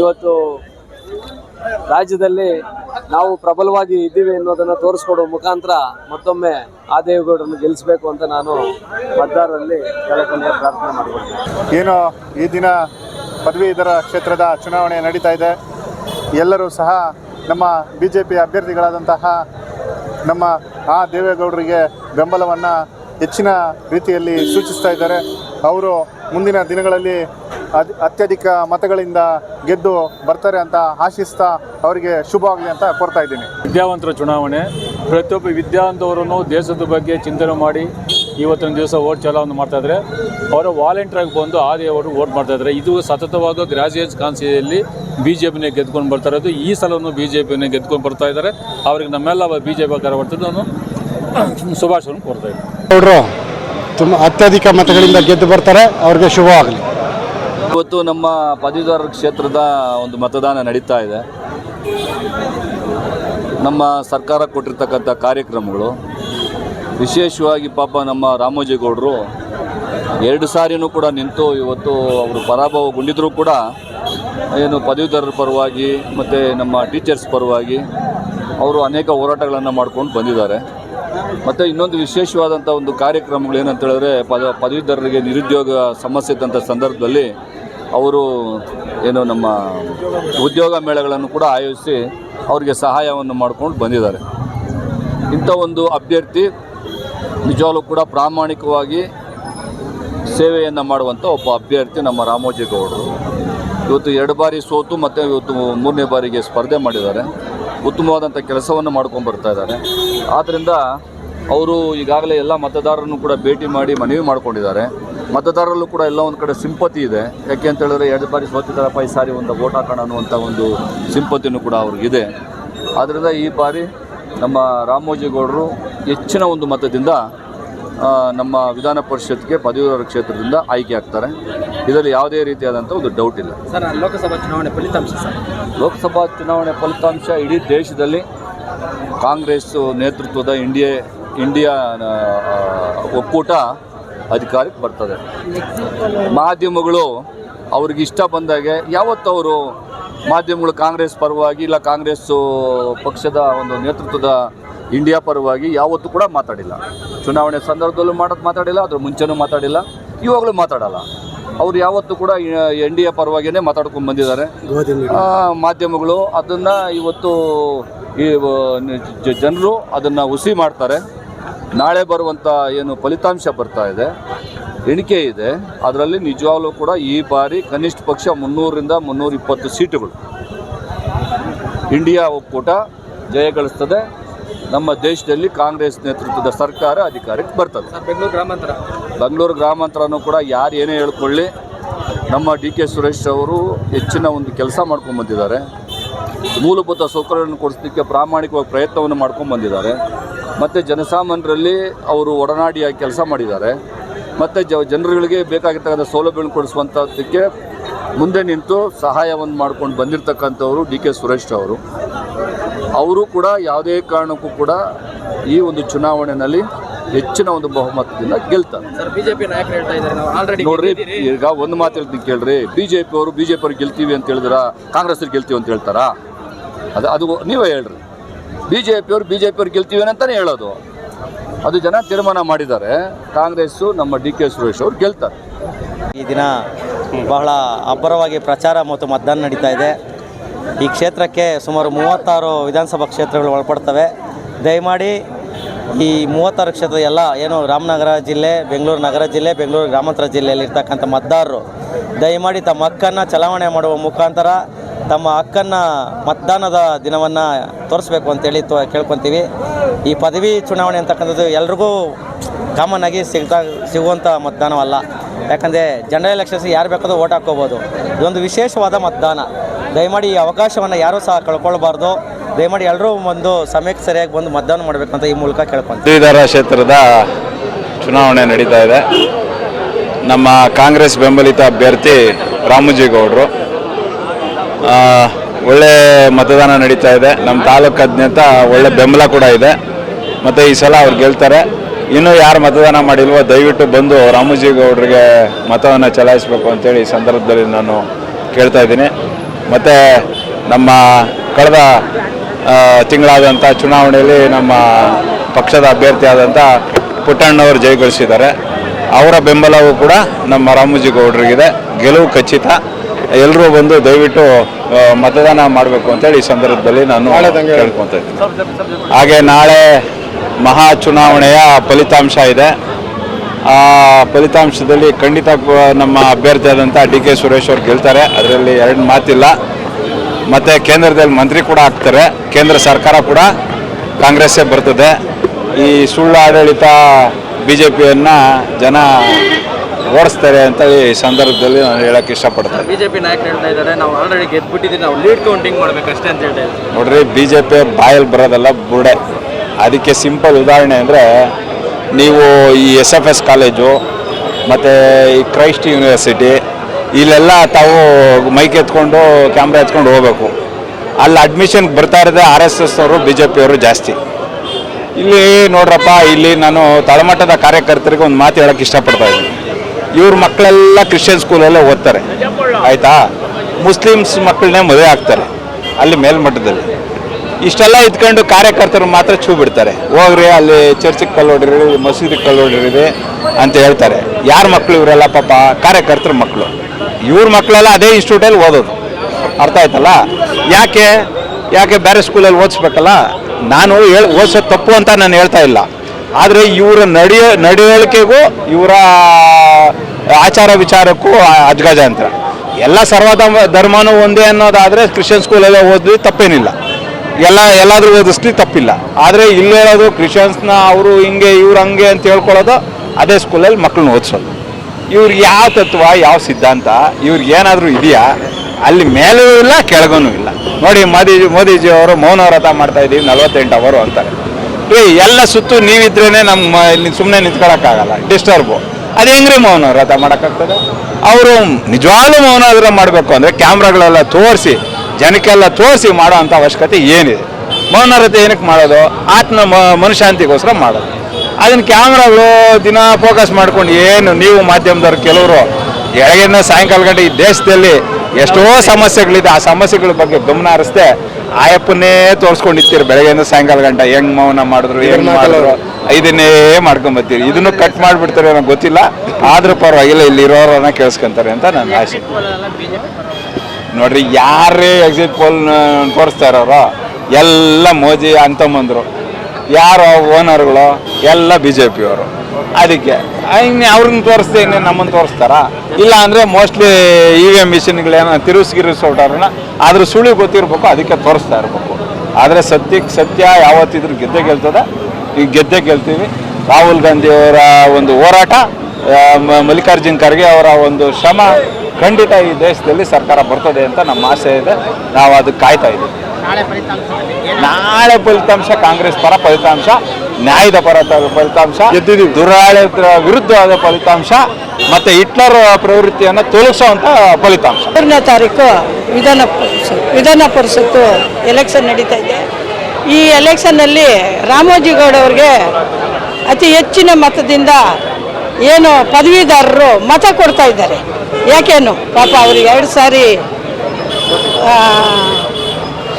ಇವತ್ತು ರಾಜ್ಯದಲ್ಲಿ ನಾವು ಪ್ರಬಲವಾಗಿ ಇದ್ದೀವಿ ಅನ್ನೋದನ್ನು ತೋರಿಸ್ಕೊಡುವ ಮುಖಾಂತರ ಮತ್ತೊಮ್ಮೆ ಆದೇಗೌಡರನ್ನು ಗೆಲ್ಲಿಸಬೇಕು ಅಂತ ನಾನು ಮತದಾರರಲ್ಲಿ ಕಳಕಳಿಯ ಪ್ರಾರ್ಥನೆ ಮಾಡಿಕೊಳ್ತೀನಿ. ಏನು, ಈ ದಿನ ಪದವೀಧರ ಕ್ಷೇತ್ರದ ಚುನಾವಣೆ ನಡೀತಾ ಇದೆ. ಎಲ್ಲರೂ ಸಹ ನಮ್ಮ ಬಿ ಜೆ ಪಿ ಅಭ್ಯರ್ಥಿಗಳಾದಂತಹ ನಮ್ಮ ಆ ದೇವೇಗೌಡರಿಗೆ ಬೆಂಬಲವನ್ನು ಹೆಚ್ಚಿನ ರೀತಿಯಲ್ಲಿ ಸೂಚಿಸ್ತಾ ಇದ್ದಾರೆ. ಅವರು ಮುಂದಿನ ದಿನಗಳಲ್ಲಿ ಅತ್ಯಧಿಕ ಮತಗಳಿಂದ ಗೆದ್ದು ಬರ್ತಾರೆ ಅಂತ ಆಶಿಸ್ತಾ ಅವರಿಗೆ ಶುಭವಾಗಲಿ ಅಂತ ಕೋರ್ತಾ ಇದ್ದೀನಿ. ವಿದ್ಯಾವಂತರ ಚುನಾವಣೆ, ಪ್ರತಿಯೊಬ್ಬ ವಿದ್ಯಾವಂತವರನ್ನು ದೇಶದ ಬಗ್ಗೆ ಚಿಂತನೆ ಮಾಡಿ ಇವತ್ತಿನ ದಿವಸ ಓಟ್ ಚಲಾವಣೆ ಮಾಡ್ತಾಯಿದ್ರೆ ಅವರು ಅವರ ವಾಲಂಟಿಯರಾಗಿ ಬಂದು ಆದಿ ಅವರು ಓಟ್ ಮಾಡ್ತಾ ಇದ್ದಾರೆ ಇದು ಸತತವಾದ ಗ್ರಾಜುಯೇಟ್ಸ್ ಕಾನ್ಸಿಯಲ್ಲಿ ಬಿ ಜೆ ಪಿನೇ ಗೆದ್ಕೊಂಡು ಬರ್ತಾ ಇರೋದು. ಈ ಸಲವೂ ಬಿ ಜೆ ಪಿನೇ ಗೆದ್ಕೊಂಡು ಬರ್ತಾ ಇದ್ದಾರೆ. ಅವ್ರಿಗೆ ನಮ್ಮೆಲ್ಲ ಬಿ ಜೆ ಪಿ ಕಾರ್ಯಕರ್ತರು ನಾನು ಶುಭಾಶಯವನ್ನು ಕೋರ್ತಾ ಇದ್ದೀನಿ. ತುಂಬ ಅತ್ಯಧಿಕ ಮತಗಳಿಂದ ಗೆದ್ದು ಬರ್ತಾರೆ. ಅವ್ರಿಗೆ ಶುಭವಾಗಲಿ ಇವತ್ತು ನಮ್ಮ ಪದವೀಧರ ಕ್ಷೇತ್ರದ ಒಂದು ಮತದಾನ ನಡೀತಾ ಇದೆ. ನಮ್ಮ ಸರ್ಕಾರ ಕೊಟ್ಟಿರ್ತಕ್ಕಂಥ ಕಾರ್ಯಕ್ರಮಗಳು ವಿಶೇಷವಾಗಿ ಪಾಪ ನಮ್ಮ ರಾಮೋಜಿಗೌಡರು ಎರಡು ಸಾರಿನೂ ಕೂಡ ನಿಂತು ಇವತ್ತು ಅವರು ಪರಾಭವಗೊಂಡಿದ್ದರೂ ಕೂಡ ಏನು ಪದವೀಧರರ ಪರವಾಗಿ ಮತ್ತು ನಮ್ಮ ಟೀಚರ್ಸ್ ಪರವಾಗಿ ಅವರು ಅನೇಕ ಹೋರಾಟಗಳನ್ನು ಮಾಡ್ಕೊಂಡು ಬಂದಿದ್ದಾರೆ. ಮತ್ತು ಇನ್ನೊಂದು ವಿಶೇಷವಾದಂಥ ಒಂದು ಕಾರ್ಯಕ್ರಮಗಳು ಏನಂತ ಹೇಳಿದ್ರೆ ಪದ ಪದವೀಧರರಿಗೆ ನಿರುದ್ಯೋಗ ಸಮಸ್ಯೆ ಇದ್ದಂಥ ಸಂದರ್ಭದಲ್ಲಿ ಅವರು ಏನು ನಮ್ಮ ಉದ್ಯೋಗ ಮೇಳಗಳನ್ನು ಕೂಡ ಆಯೋಜಿಸಿ ಅವರಿಗೆ ಸಹಾಯವನ್ನು ಮಾಡ್ಕೊಂಡು ಬಂದಿದ್ದಾರೆ. ಇಂಥ ಒಂದು ಅಭ್ಯರ್ಥಿ ನಿಜವಾಗ್ಲೂ ಕೂಡ ಪ್ರಾಮಾಣಿಕವಾಗಿ ಸೇವೆಯನ್ನು ಮಾಡುವಂಥ ಒಬ್ಬ ಅಭ್ಯರ್ಥಿ ನಮ್ಮ ರಾಮೋಜಿ ಗೌಡರು. ಇವತ್ತು ಎರಡು ಬಾರಿ ಸೋತು ಮತ್ತು ಇವತ್ತು ಮೂರನೇ ಬಾರಿಗೆ ಸ್ಪರ್ಧೆ ಮಾಡಿದ್ದಾರೆ. ಉತ್ತಮವಾದಂಥ ಕೆಲಸವನ್ನು ಮಾಡ್ಕೊಂಡು ಬರ್ತಾ ಇದ್ದಾರೆ. ಆದ್ದರಿಂದ ಅವರು ಈಗಾಗಲೇ ಎಲ್ಲ ಮತದಾರರನ್ನು ಕೂಡ ಭೇಟಿ ಮಾಡಿ ಮನವಿ ಮಾಡಿಕೊಂಡಿದ್ದಾರೆ. ಮತದಾರರಲ್ಲೂ ಕೂಡ ಎಲ್ಲ ಒಂದು ಕಡೆ ಸಿಂಪತಿ ಇದೆ. ಯಾಕೆ ಅಂತ ಹೇಳಿದ್ರೆ ಎರಡು ಬಾರಿ ಸೋತಿದ್ದಾರಪ್ಪ, ಈ ಸಾರಿ ಒಂದು ಓಟ್ ಹಾಕೋಣ ಅನ್ನುವಂಥ ಒಂದು ಸಿಂಪತಿನೂ ಕೂಡ ಅವ್ರಿಗಿದೆ. ಆದ್ದರಿಂದ ಈ ಬಾರಿ ನಮ್ಮ ರಾಮೋಜಿಗೌಡರು ಹೆಚ್ಚಿನ ಒಂದು ಮತದಿಂದ ನಮ್ಮ ವಿಧಾನ ಪರಿಷತ್ಗೆ ಪದವೀಧರ ಕ್ಷೇತ್ರದಿಂದ ಆಯ್ಕೆ ಆಗ್ತಾರೆ. ಇದರಲ್ಲಿ ಯಾವುದೇ ರೀತಿಯಾದಂಥ ಒಂದು ಡೌಟ್ ಇಲ್ಲ. ಸರ್ ಲೋಕಸಭಾ ಚುನಾವಣೆ ಫಲಿತಾಂಶ ಸರ್? ಲೋಕಸಭಾ ಚುನಾವಣೆ ಫಲಿತಾಂಶ ಇಡೀ ದೇಶದಲ್ಲಿ ಕಾಂಗ್ರೆಸ್ ನೇತೃತ್ವದ ಇಂಡಿಯಾ ಇಂಡಿಯಾ ಒಕ್ಕೂಟ ಅಧಿಕಾರಕ್ಕೆ ಬರ್ತದೆ. ಮಾಧ್ಯಮಗಳು ಅವ್ರಿಗೆ ಇಷ್ಟ ಬಂದಾಗೆ ಯಾವತ್ತವರು ಮಾಧ್ಯಮಗಳು ಕಾಂಗ್ರೆಸ್ ಪರವಾಗಿ ಇಲ್ಲ ಕಾಂಗ್ರೆಸ್ ಪಕ್ಷದ ಒಂದು ನೇತೃತ್ವದ ಇಂಡಿಯಾ ಪರವಾಗಿ ಯಾವತ್ತೂ ಕೂಡ ಮಾತಾಡಿಲ್ಲ. ಚುನಾವಣೆ ಸಂದರ್ಭದಲ್ಲೂ ಮಾಡೋದು ಮಾತಾಡಿಲ್ಲ, ಅದ್ರ ಮುಂಚೆನೂ ಮಾತಾಡಿಲ್ಲ, ಇವಾಗಲೂ ಮಾತಾಡಲ್ಲ. ಅವ್ರು ಯಾವತ್ತೂ ಕೂಡ ಎನ್ ಡಿ ಎ ಪರವಾಗಿಯೇ ಮಾತಾಡ್ಕೊಂಡು ಬಂದಿದ್ದಾರೆ. ಮಾಧ್ಯಮಗಳು ಅದನ್ನು ಇವತ್ತು ಈ ಜನರು ಅದನ್ನು ಹುಸಿ ಮಾಡ್ತಾರೆ. ನಾಳೆ ಬರುವಂಥ ಏನು ಫಲಿತಾಂಶ ಬರ್ತಾ ಇದೆ. ಎಣಿಕೆ ಇದೆ. ಅದರಲ್ಲಿ ನಿಜವಾಗ್ಲೂ ಕೂಡ ಈ ಬಾರಿ ಕನಿಷ್ಠ ಪಕ್ಷ ಮುನ್ನೂರರಿಂದ ಮುನ್ನೂರ ಇಪ್ಪತ್ತು ಸೀಟುಗಳು. ಇಂಡಿಯಾ ಒಕ್ಕೂಟ ಜಯಗಳಿಸ್ತದೆ ನಮ್ಮ ದೇಶದಲ್ಲಿ ಕಾಂಗ್ರೆಸ್ ನೇತೃತ್ವದ ಸರ್ಕಾರ ಅಧಿಕಾರಕ್ಕೆ ಬರ್ತದೆ. ಬೆಂಗಳೂರು ಗ್ರಾಮಾಂತರ. ಬೆಂಗಳೂರು ಗ್ರಾಮಾಂತರನೂ ಕೂಡ ಯಾರು ಏನೇ ಹೇಳ್ಕೊಳ್ಳಿ ನಮ್ಮ ಡಿ ಕೆ ಸುರೇಶ್ ಅವರು ಹೆಚ್ಚಿನ ಒಂದು ಕೆಲಸ ಮಾಡ್ಕೊಂಡು ಬಂದಿದ್ದಾರೆ. ಮೂಲಭೂತ ಸೌಕರ್ಯವನ್ನು ಕೊಡಿಸಲಿಕ್ಕೆ ಪ್ರಾಮಾಣಿಕವಾಗಿ ಪ್ರಯತ್ನವನ್ನು ಮಾಡ್ಕೊಂಡು ಬಂದಿದ್ದಾರೆ. ಮತ್ತು ಜನಸಾಮಾನ್ಯರಲ್ಲಿ ಅವರು ಒಡನಾಡಿಯಾಗಿ ಕೆಲಸ ಮಾಡಿದ್ದಾರೆ. ಮತ್ತು ಜ ಜನರುಗಳಿಗೆ ಬೇಕಾಗಿರ್ತಕ್ಕಂಥ ಸೌಲಭ್ಯಗಳನ್ನು ಕೊಡಿಸುವಂಥದ್ದಕ್ಕೆ ಮುಂದೆ ನಿಂತು ಸಹಾಯವನ್ನು ಮಾಡ್ಕೊಂಡು ಬಂದಿರತಕ್ಕಂಥವರು ಡಿ ಕೆ ಸುರೇಶ್ ಅವರು. ಅವರು ಕೂಡ ಯಾವುದೇ ಕಾರಣಕ್ಕೂ ಕೂಡ ಈ ಒಂದು ಚುನಾವಣೆಯಲ್ಲಿ ಹೆಚ್ಚಿನ ಒಂದು ಬಹುಮತದಿಂದ ಗೆಲ್ತಾರೆ. ಸರ್ ಬಿಜೆಪಿ ನಾಯಕರು ಹೇಳ್ತಾ ಇದ್ದಾರೆ ನಾವು ಆಲ್ರೆಡಿ ನೋಡ್ರಿ ಈಗ ಒಂದು ಮಾತು ಹೇಳ್ತೀನಿ ಕೇಳ್ರಿ. ಬಿ ಜೆ ಪಿ ಅವರು ಬಿ ಜೆ ಪಿ ಅವ್ರು ಗೆಲ್ತೀವಿ ಅಂತ ಹೇಳಿದ್ರ? ಕಾಂಗ್ರೆಸ್ ಗೆಲ್ತೀವಿ ಅಂತ ಹೇಳ್ತಾರಾ? ಅದು ಅದು ನೀವೇ ಹೇಳ್ರಿ. ಬಿ ಜೆ ಪಿ ಅವ್ರು ಬಿ ಜೆ ಪಿ ಅವ್ರು ಗೆಲ್ತೀವಿ ಅಂತಾನೆ ಹೇಳೋದು. ಅದು ಜನ ತೀರ್ಮಾನ ಮಾಡಿದ್ದಾರೆ. ಕಾಂಗ್ರೆಸ್ಸು ನಮ್ಮ ಡಿ ಕೆ ಸುರೇಶ್ ಅವರು ಗೆಲ್ತಾರೆ. ಈ ದಿನ ಬಹಳ ಅಬ್ಬರವಾಗಿ ಪ್ರಚಾರ ಮತ್ತು ಮತದಾನ ನಡೀತಾ ಇದೆ. ಈ ಕ್ಷೇತ್ರಕ್ಕೆ ಸುಮಾರು ಮೂವತ್ತಾರು ವಿಧಾನಸಭಾ ಕ್ಷೇತ್ರಗಳು ಒಳಪಡ್ತವೆ. ದಯಮಾಡಿ ಈ ಮೂವತ್ತಾರು ಕ್ಷೇತ್ರದ ಎಲ್ಲ, ಏನು ರಾಮನಗರ ಜಿಲ್ಲೆ, ಬೆಂಗಳೂರು ನಗರ ಜಿಲ್ಲೆ, ಬೆಂಗಳೂರು ಗ್ರಾಮಾಂತರ ಜಿಲ್ಲೆಯಲ್ಲಿ ಇರ್ತಕ್ಕಂಥ ಮತದಾರರು, ದಯಮಾಡಿ ತಮ್ಮ ಹಕ್ಕನ್ನು ಚಲಾವಣೆ ಮಾಡುವ ಮುಖಾಂತರ ತಮ್ಮ ಹಕ್ಕನ್ನು ಮತದಾನದ ದಿನವನ್ನು ತೋರಿಸ್ಬೇಕು ಅಂತೇಳಿ ತೋ ಕೇಳ್ಕೊತೀವಿ. ಈ ಪದವಿ ಚುನಾವಣೆ ಅಂತಕ್ಕಂಥದ್ದು ಎಲ್ರಿಗೂ ಕಾಮನ್ ಆಗಿ ಸಿಗ್ತಾ ಸಿಗುವಂಥ ಮತದಾನವಲ್ಲ. ಯಾಕಂದರೆ ಜನರಲ್ ಎಲೆಕ್ಷನ್ಸ್ ಯಾರು ಬೇಕಾದ್ರೂ ಓಟ್ ಹಾಕ್ಕೋಬೋದು. ಇದೊಂದು ವಿಶೇಷವಾದ ಮತದಾನ. ದಯಮಾಡಿ ಈ ಅವಕಾಶವನ್ನು ಯಾರೂ ಸಹ ಕಳ್ಕೊಳ್ಬಾರ್ದು. ದಯಮಾಡಿ ಎಲ್ಲರೂ ಒಂದು ಸಮಯಕ್ಕೆ ಸರಿಯಾಗಿ ಬಂದು ಮತದಾನ ಮಾಡಬೇಕಂತ ಈ ಮೂಲಕ ಕೇಳ್ಕೊಂತೀವಿ. ಶ್ರೀಧರ ಕ್ಷೇತ್ರದ ಚುನಾವಣೆ ನಡೀತಾ ಇದೆ. ನಮ್ಮ ಕಾಂಗ್ರೆಸ್ ಬೆಂಬಲಿತ ಅಭ್ಯರ್ಥಿ ರಾಮುಜಿಗೌಡರು ಒಳ್ಳೆ ಮತದಾನ ನಡೀತಾ ಇದೆ. ನಮ್ಮ ತಾಲೂಕಾದ್ಯಂತ ಒಳ್ಳೆ ಬೆಂಬಲ ಕೂಡ ಇದೆ. ಮತ್ತು ಈ ಸಲ ಅವ್ರು ಗೆಲ್ತಾರೆ. ಇನ್ನೂ ಯಾರು ಮತದಾನ ಮಾಡಿಲ್ವೋ, ದಯವಿಟ್ಟು ಬಂದು ರಾಮುಜಿಗೌಡರಿಗೆ ಮತವನ್ನು ಚಲಾಯಿಸಬೇಕು ಅಂತೇಳಿ ಈ ಸಂದರ್ಭದಲ್ಲಿ ನಾನು ಕೇಳ್ತಾ ಇದ್ದೀನಿ. ಮತ್ತು ನಮ್ಮ ಕಳೆದ ತಿಂಗಳಾದಂಥ ಚುನಾವಣೆಯಲ್ಲಿ ನಮ್ಮ ಪಕ್ಷದ ಅಭ್ಯರ್ಥಿಯಾದಂಥ ಪುಟ್ಟಣ್ಣವರು ಜಯಗಳಿಸಿದ್ದಾರೆ. ಅವರ ಬೆಂಬಲವೂ ಕೂಡ ನಮ್ಮ ರಾಮುಜಿಗೌಡರಿಗಿದೆ. ಗೆಲುವು ಖಚಿತ. ಎಲ್ಲರೂ ಬಂದು ದಯವಿಟ್ಟು ಮತದಾನ ಮಾಡಬೇಕು ಅಂತೇಳಿ ಈ ಸಂದರ್ಭದಲ್ಲಿ ನಾನು ಕೇಳ್ಕೊತಾ ಇದ್ದೀನಿ. ಹಾಗೆ ನಾಳೆ ಮಹಾ ಚುನಾವಣೆಯ ಫಲಿತಾಂಶ ಇದೆ. ಆ ಫಲಿತಾಂಶದಲ್ಲಿ ಖಂಡಿತ ನಮ್ಮ ಅಭ್ಯರ್ಥಿಯಾದಂಥ ಡಿ ಕೆ ಸುರೇಶ್ ಅವ್ರು ಗೆಲ್ತಾರೆ. ಅದರಲ್ಲಿ ಎರಡು ಮಾತಿಲ್ಲ. ಮತ್ತು ಕೇಂದ್ರದಲ್ಲಿ ಮಂತ್ರಿ ಕೂಡ ಆಗ್ತಾರೆ. ಕೇಂದ್ರ ಸರ್ಕಾರ ಕೂಡ ಕಾಂಗ್ರೆಸ್ಸೇ ಬರ್ತದೆ. ಈ ಸುಳ್ಳು ಆಡಳಿತ ಬಿ ಜೆ ಪಿಯನ್ನು ಜನ ಓಡಿಸ್ತಾರೆ ಅಂತ ಈ ಸಂದರ್ಭದಲ್ಲಿ ನಾನು ಹೇಳಕ್ಕೆ ಇಷ್ಟಪಡ್ತೇನೆ. ಬಿಜೆಪಿ ನಾಯಕರು ಹೇಳ್ತಾ ಇದ್ದಾರೆ ನಾವು ಆಲ್ರೆಡಿ ಗೆದ್ಬಿಟ್ಟಿದ್ದೀವಿ ನಾವು ಲೀಡ್ ಕೌಂಟಿಂಗ್ ಮಾಡಬೇಕಷ್ಟೇ ಅಂತ ಹೇಳ್ತಾ ಇದ್ದಾರೆ. ನೋಡ್ರಿ ಬಿ ಜೆ ಪಿ ಬಾಯಲ್ಲಿ ಬರೋದಲ್ಲ ಬುಡೆ. ಅದಕ್ಕೆ ಸಿಂಪಲ್ ಉದಾಹರಣೆ ಅಂದರೆ ನೀವು ಈ ಎಸ್ ಎಫ್ ಎಸ್ ಕಾಲೇಜು ಮತ್ತು ಈ ಕ್ರೈಸ್ಟ್ ಯೂನಿವರ್ಸಿಟಿ ಇಲ್ಲೆಲ್ಲ ತಾವು ಮೈಕ್ ಎತ್ಕೊಂಡು ಕ್ಯಾಮ್ರಾ ಎತ್ಕೊಂಡು ಹೋಗ್ಬೇಕು. ಅಲ್ಲಿ ಅಡ್ಮಿಷನ್ಗೆ ಬರ್ತಾ ಇರೋದೇ ಆರ್ ಎಸ್ ಎಸ್ ಅವರು ಬಿ ಜೆ ಪಿಯವರು ಜಾಸ್ತಿ. ಇಲ್ಲಿ ನೋಡ್ರಪ್ಪ ಇಲ್ಲಿ ನಾನು ತಳಮಟ್ಟದ ಕಾರ್ಯಕರ್ತರಿಗೆ ಒಂದು ಮಾತು ಹೇಳೋಕ್ಕೆ ಇಷ್ಟಪಡ್ತಾ ಇದ್ದೀನಿ. ಇವ್ರ ಮಕ್ಕಳೆಲ್ಲ ಕ್ರಿಶ್ಚಿಯನ್ ಸ್ಕೂಲಲ್ಲೇ ಓದ್ತಾರೆ. ಆಯಿತಾ? ಮುಸ್ಲಿಮ್ಸ್ ಮಕ್ಕಳನ್ನೇ ಮದುವೆ ಆಗ್ತಾರೆ, ಅಲ್ಲಿ ಮೇಲ್ಮಟ್ಟದಲ್ಲಿ. ಇಷ್ಟೆಲ್ಲ ಇದ್ಕೊಂಡು ಕಾರ್ಯಕರ್ತರು ಮಾತ್ರ ಚೂ ಬಿಡ್ತಾರೆ. ಹೋಗ್ರಿ, ಅಲ್ಲಿ ಚರ್ಚಿಗೆ ಕಲ್ಲು ಹೊಡಿರಿ ಮಸೀದಿಗೆ ಕಲ್ಲು ಹೊಡಿರಿ ಅಂತ ಹೇಳ್ತಾರೆ. ಯಾರ ಮಕ್ಕಳು ಇವರೆಲ್ಲ ಪಾಪ? ಕಾರ್ಯಕರ್ತರ ಮಕ್ಕಳು ಇವ್ರ ಮಕ್ಕಳೆಲ್ಲ ಅದೇ ಇನ್ಸ್ಟಿಟ್ಯೂಟಲ್ಲಿ ಓದೋದು. ಅರ್ಥ ಆಯ್ತಲ್ಲ? ಯಾಕೆ? ಯಾಕೆ ಬೇರೆ ಸ್ಕೂಲಲ್ಲಿ ಓದಿಸ್ಬೇಕಲ್ಲ? ನಾನು ಹೇಳಿ ಓದಿಸೋದು ತಪ್ಪು ಅಂತ ನಾನು ಹೇಳ್ತಾ ಇಲ್ಲ. ಆದರೆ ಇವರ ನಡೆಯೋ ನಡವಳಿಕೆಗೂ ಇವರ ಆಚಾರ ವಿಚಾರಕ್ಕೂ ಅಜ್ಗಜಾಂತರ ಎಲ್ಲ ಸರ್ವಧರ್ಮ ಧರ್ಮನೂ ಒಂದೇ ಅನ್ನೋದಾದರೆ ಕ್ರಿಶ್ಚಿಯನ್ ಸ್ಕೂಲಲ್ಲೇ ಓದ್ಲಿ ತಪ್ಪೇನಿಲ್ಲ. ಎಲ್ಲ ಎಲ್ಲಾದರೂ ಓದಿಸ್ಲಿ ತಪ್ಪಿಲ್ಲ. ಆದರೆ ಇಲ್ಲಿ ಹೇಳೋದು ಕ್ರಿಶ್ಚಿಯನ್ಸ್ನ ಅವರು ಹಿಂಗೆ, ಇವ್ರು ಹಂಗೆ ಅಂತ ಹೇಳ್ಕೊಳ್ಳೋದು ಅದೇ ಸ್ಕೂಲಲ್ಲಿ ಮಕ್ಕಳನ್ನ ಓದಿಸೋದು. ಇವ್ರಿಗೆ ಯಾವ ತತ್ವ, ಯಾವ ಸಿದ್ಧಾಂತ ಇವ್ರಿಗೆ ಏನಾದರೂ ಇದೆಯಾ? ಅಲ್ಲಿ ಮೇಲೂ ಇಲ್ಲ ಕೆಳಗೂ ಇಲ್ಲ. ನೋಡಿ ಮೋದಿ ಮೋದಿಜಿ ಅವರು ಮೌನ ವ್ರತ ಮಾಡ್ತಾ ಇದ್ದೀವಿ, ನಲವತ್ತೆಂಟು ಅವರು ಅಂತಾರೆ. ಏ ಎಲ್ಲ ಸುತ್ತು ನೀವಿದ್ರೇನೆ ನಮ್ಮ ಇಲ್ಲಿ ಸುಮ್ಮನೆ ನಿಂತ್ಕೊಳಕ್ಕಾಗಲ್ಲ ಡಿಸ್ಟರ್ಬು ಅದು ಹೆಂಗ್ರಿ ಮೌನ ವ್ರತ ಮಾಡೋಕ್ಕಾಗ್ತದೆ? ಅವರು ನಿಜವಾಗ್ಲೂ ಮೌನ ವ್ರತ ಮಾಡಬೇಕು ಅಂದರೆ ಕ್ಯಾಮ್ರಾಗಳೆಲ್ಲ ತೋರಿಸಿ, ಜನಕ್ಕೆಲ್ಲ ತೋರಿಸಿ ಮಾಡೋ ಅಂಥ ಅವಶ್ಯಕತೆ ಏನಿದೆ. ಮೌನ ವ್ರತ ಏನಕ್ಕೆ ಮಾಡೋದು? ಆತ್ಮ ಮನಶಾಂತಿಗೋಸ್ಕರ ಮನುಶಾಂತಿಗೋಸ್ಕರ ಮಾಡೋದು. ಅದನ್ನ ಕ್ಯಾಮ್ರಾಗಳು ದಿನ ಫೋಕಸ್ ಮಾಡ್ಕೊಂಡು ಏನು ನೀವು ಮಾಧ್ಯಮದವ್ರು ಕೆಲವರು ಎಳಗಿನ ಸಾಯಂಕಾಲ ಗಂಟೆ ಈ ದೇಶದಲ್ಲಿ ಎಷ್ಟೋ ಸಮಸ್ಯೆಗಳಿದೆ. ಆ ಸಮಸ್ಯೆಗಳ ಬಗ್ಗೆ ಗಮನ ಹರಿಸ್ದೆ ಆಯಪ್ಪನ್ನೇ ತೋರಿಸ್ಕೊಂಡಿರ್ತೀರಿ ಬೆಳಗ್ಗೆಯಿಂದ ಸಾಯಂಕಾಲ ಗಂಟೆ ಹೆಂಗ್ ಮೌನ ಮಾಡಿದ್ರು ಹೆಂಗ್ ಮಾಡಿದ್ರು ಇದನ್ನೇ ಮಾಡ್ಕೊಂಬತ್ತೀರಿ. ಇದನ್ನು ಕಟ್ ಮಾಡಿಬಿಡ್ತಾರೆ ನನಗೆ ಗೊತ್ತಿಲ್ಲ ಆದ್ರೂ ಪರವಾಗಿಲ್ಲ ಇಲ್ಲಿ ಇರೋರನ್ನ ಕೇಳಿಸ್ಕೊಂತಾರೆ ಅಂತ ನನ್ನ ಆಸೆ. ನೋಡ್ರಿ ಯಾರೇ ಎಕ್ಸಿಟ್ ಪೋಲ್ ತೋರಿಸ್ತಾ ಇರೋರು ಎಲ್ಲ ಮೋದಿ ಅಂತಮ್ಮಂದ್ರು ಯಾರು ಓನರ್ಗಳು ಎಲ್ಲ ಬಿ ಜೆ ಪಿಯವರು ಅದಕ್ಕೆ. ಇನ್ನು ಅವ್ರನ್ನ ತೋರಿಸ್ದೆ ಇನ್ನೇನು ನಮ್ಮನ್ನು ತೋರಿಸ್ತಾರ? ಇಲ್ಲ ಅಂದರೆ ಮೋಸ್ಟ್ಲಿ ಇ ವಿ ಎಂ ಮಿಷಿನ್ಗಳೇನೋ ತಿರುಗಿಸಿ ಹೊರಟಾರನ್ನ ಅದ್ರ ಸುಳಿ ಗೊತ್ತಿರ್ಬೇಕು, ಅದಕ್ಕೆ ತೋರಿಸ್ತಾ ಇರಬೇಕು. ಆದರೆ ಸತ್ಯಕ್ಕೆ ಸತ್ಯ ಯಾವತ್ತಿದ್ರು ಗೆದ್ದೆ ಗೆಲ್ತದೆ. ಈಗ ಗೆದ್ದೆ ಗೆಲ್ತೀವಿ. ರಾಹುಲ್ ಗಾಂಧಿಯವರ ಒಂದು ಹೋರಾಟ ಮಲ್ಲಿಕಾರ್ಜುನ್ ಖರ್ಗೆ ಅವರ ಒಂದು ಶ್ರಮ ಖಂಡಿತ ಈ ದೇಶದಲ್ಲಿ ಸರ್ಕಾರ ಬರ್ತದೆ ಅಂತ ನಮ್ಮ ಆಸೆ ಇದೆ. ನಾವು ಅದಕ್ಕೆ ಕಾಯ್ತಾ ಇದ್ದೀವಿ. ನಾಳೆ ಫಲಿತಾಂಶ ಕಾಂಗ್ರೆಸ್ ಪರ ಫಲಿತಾಂಶ. ನ್ಯಾಯದ ಪರ ಫಲಿತಾಂಶ ದುರಾಡಳಿತ ವಿರುದ್ಧವಾದ ಫಲಿತಾಂಶ ಮತ್ತೆ ಹಿಟ್ಲರ್ ಪ್ರವೃತ್ತಿಯನ್ನು ತೋರಿಸುವಂತ ಫಲಿತಾಂಶ. ಮೂರನೇ ತಾರೀಕು ವಿಧಾನ ಪರಿಷತ್ ವಿಧಾನ ಪರಿಷತ್ತು ಎಲೆಕ್ಷನ್ ನಡೀತಾ ಇದೆ. ಈ ಎಲೆಕ್ಷನ್ನಲ್ಲಿ ರಾಮೋಜಿಗೌಡ ಅವ್ರಿಗೆ ಅತಿ ಹೆಚ್ಚಿನ ಮತದಿಂದ ಏನು ಪದವೀಧರರು ಮತ ಕೊಡ್ತಾ ಇದ್ದಾರೆ. ಯಾಕೇನು? ಪಾಪ ಅವ್ರಿಗೆ ಎರಡು ಸಾರಿ ಆ,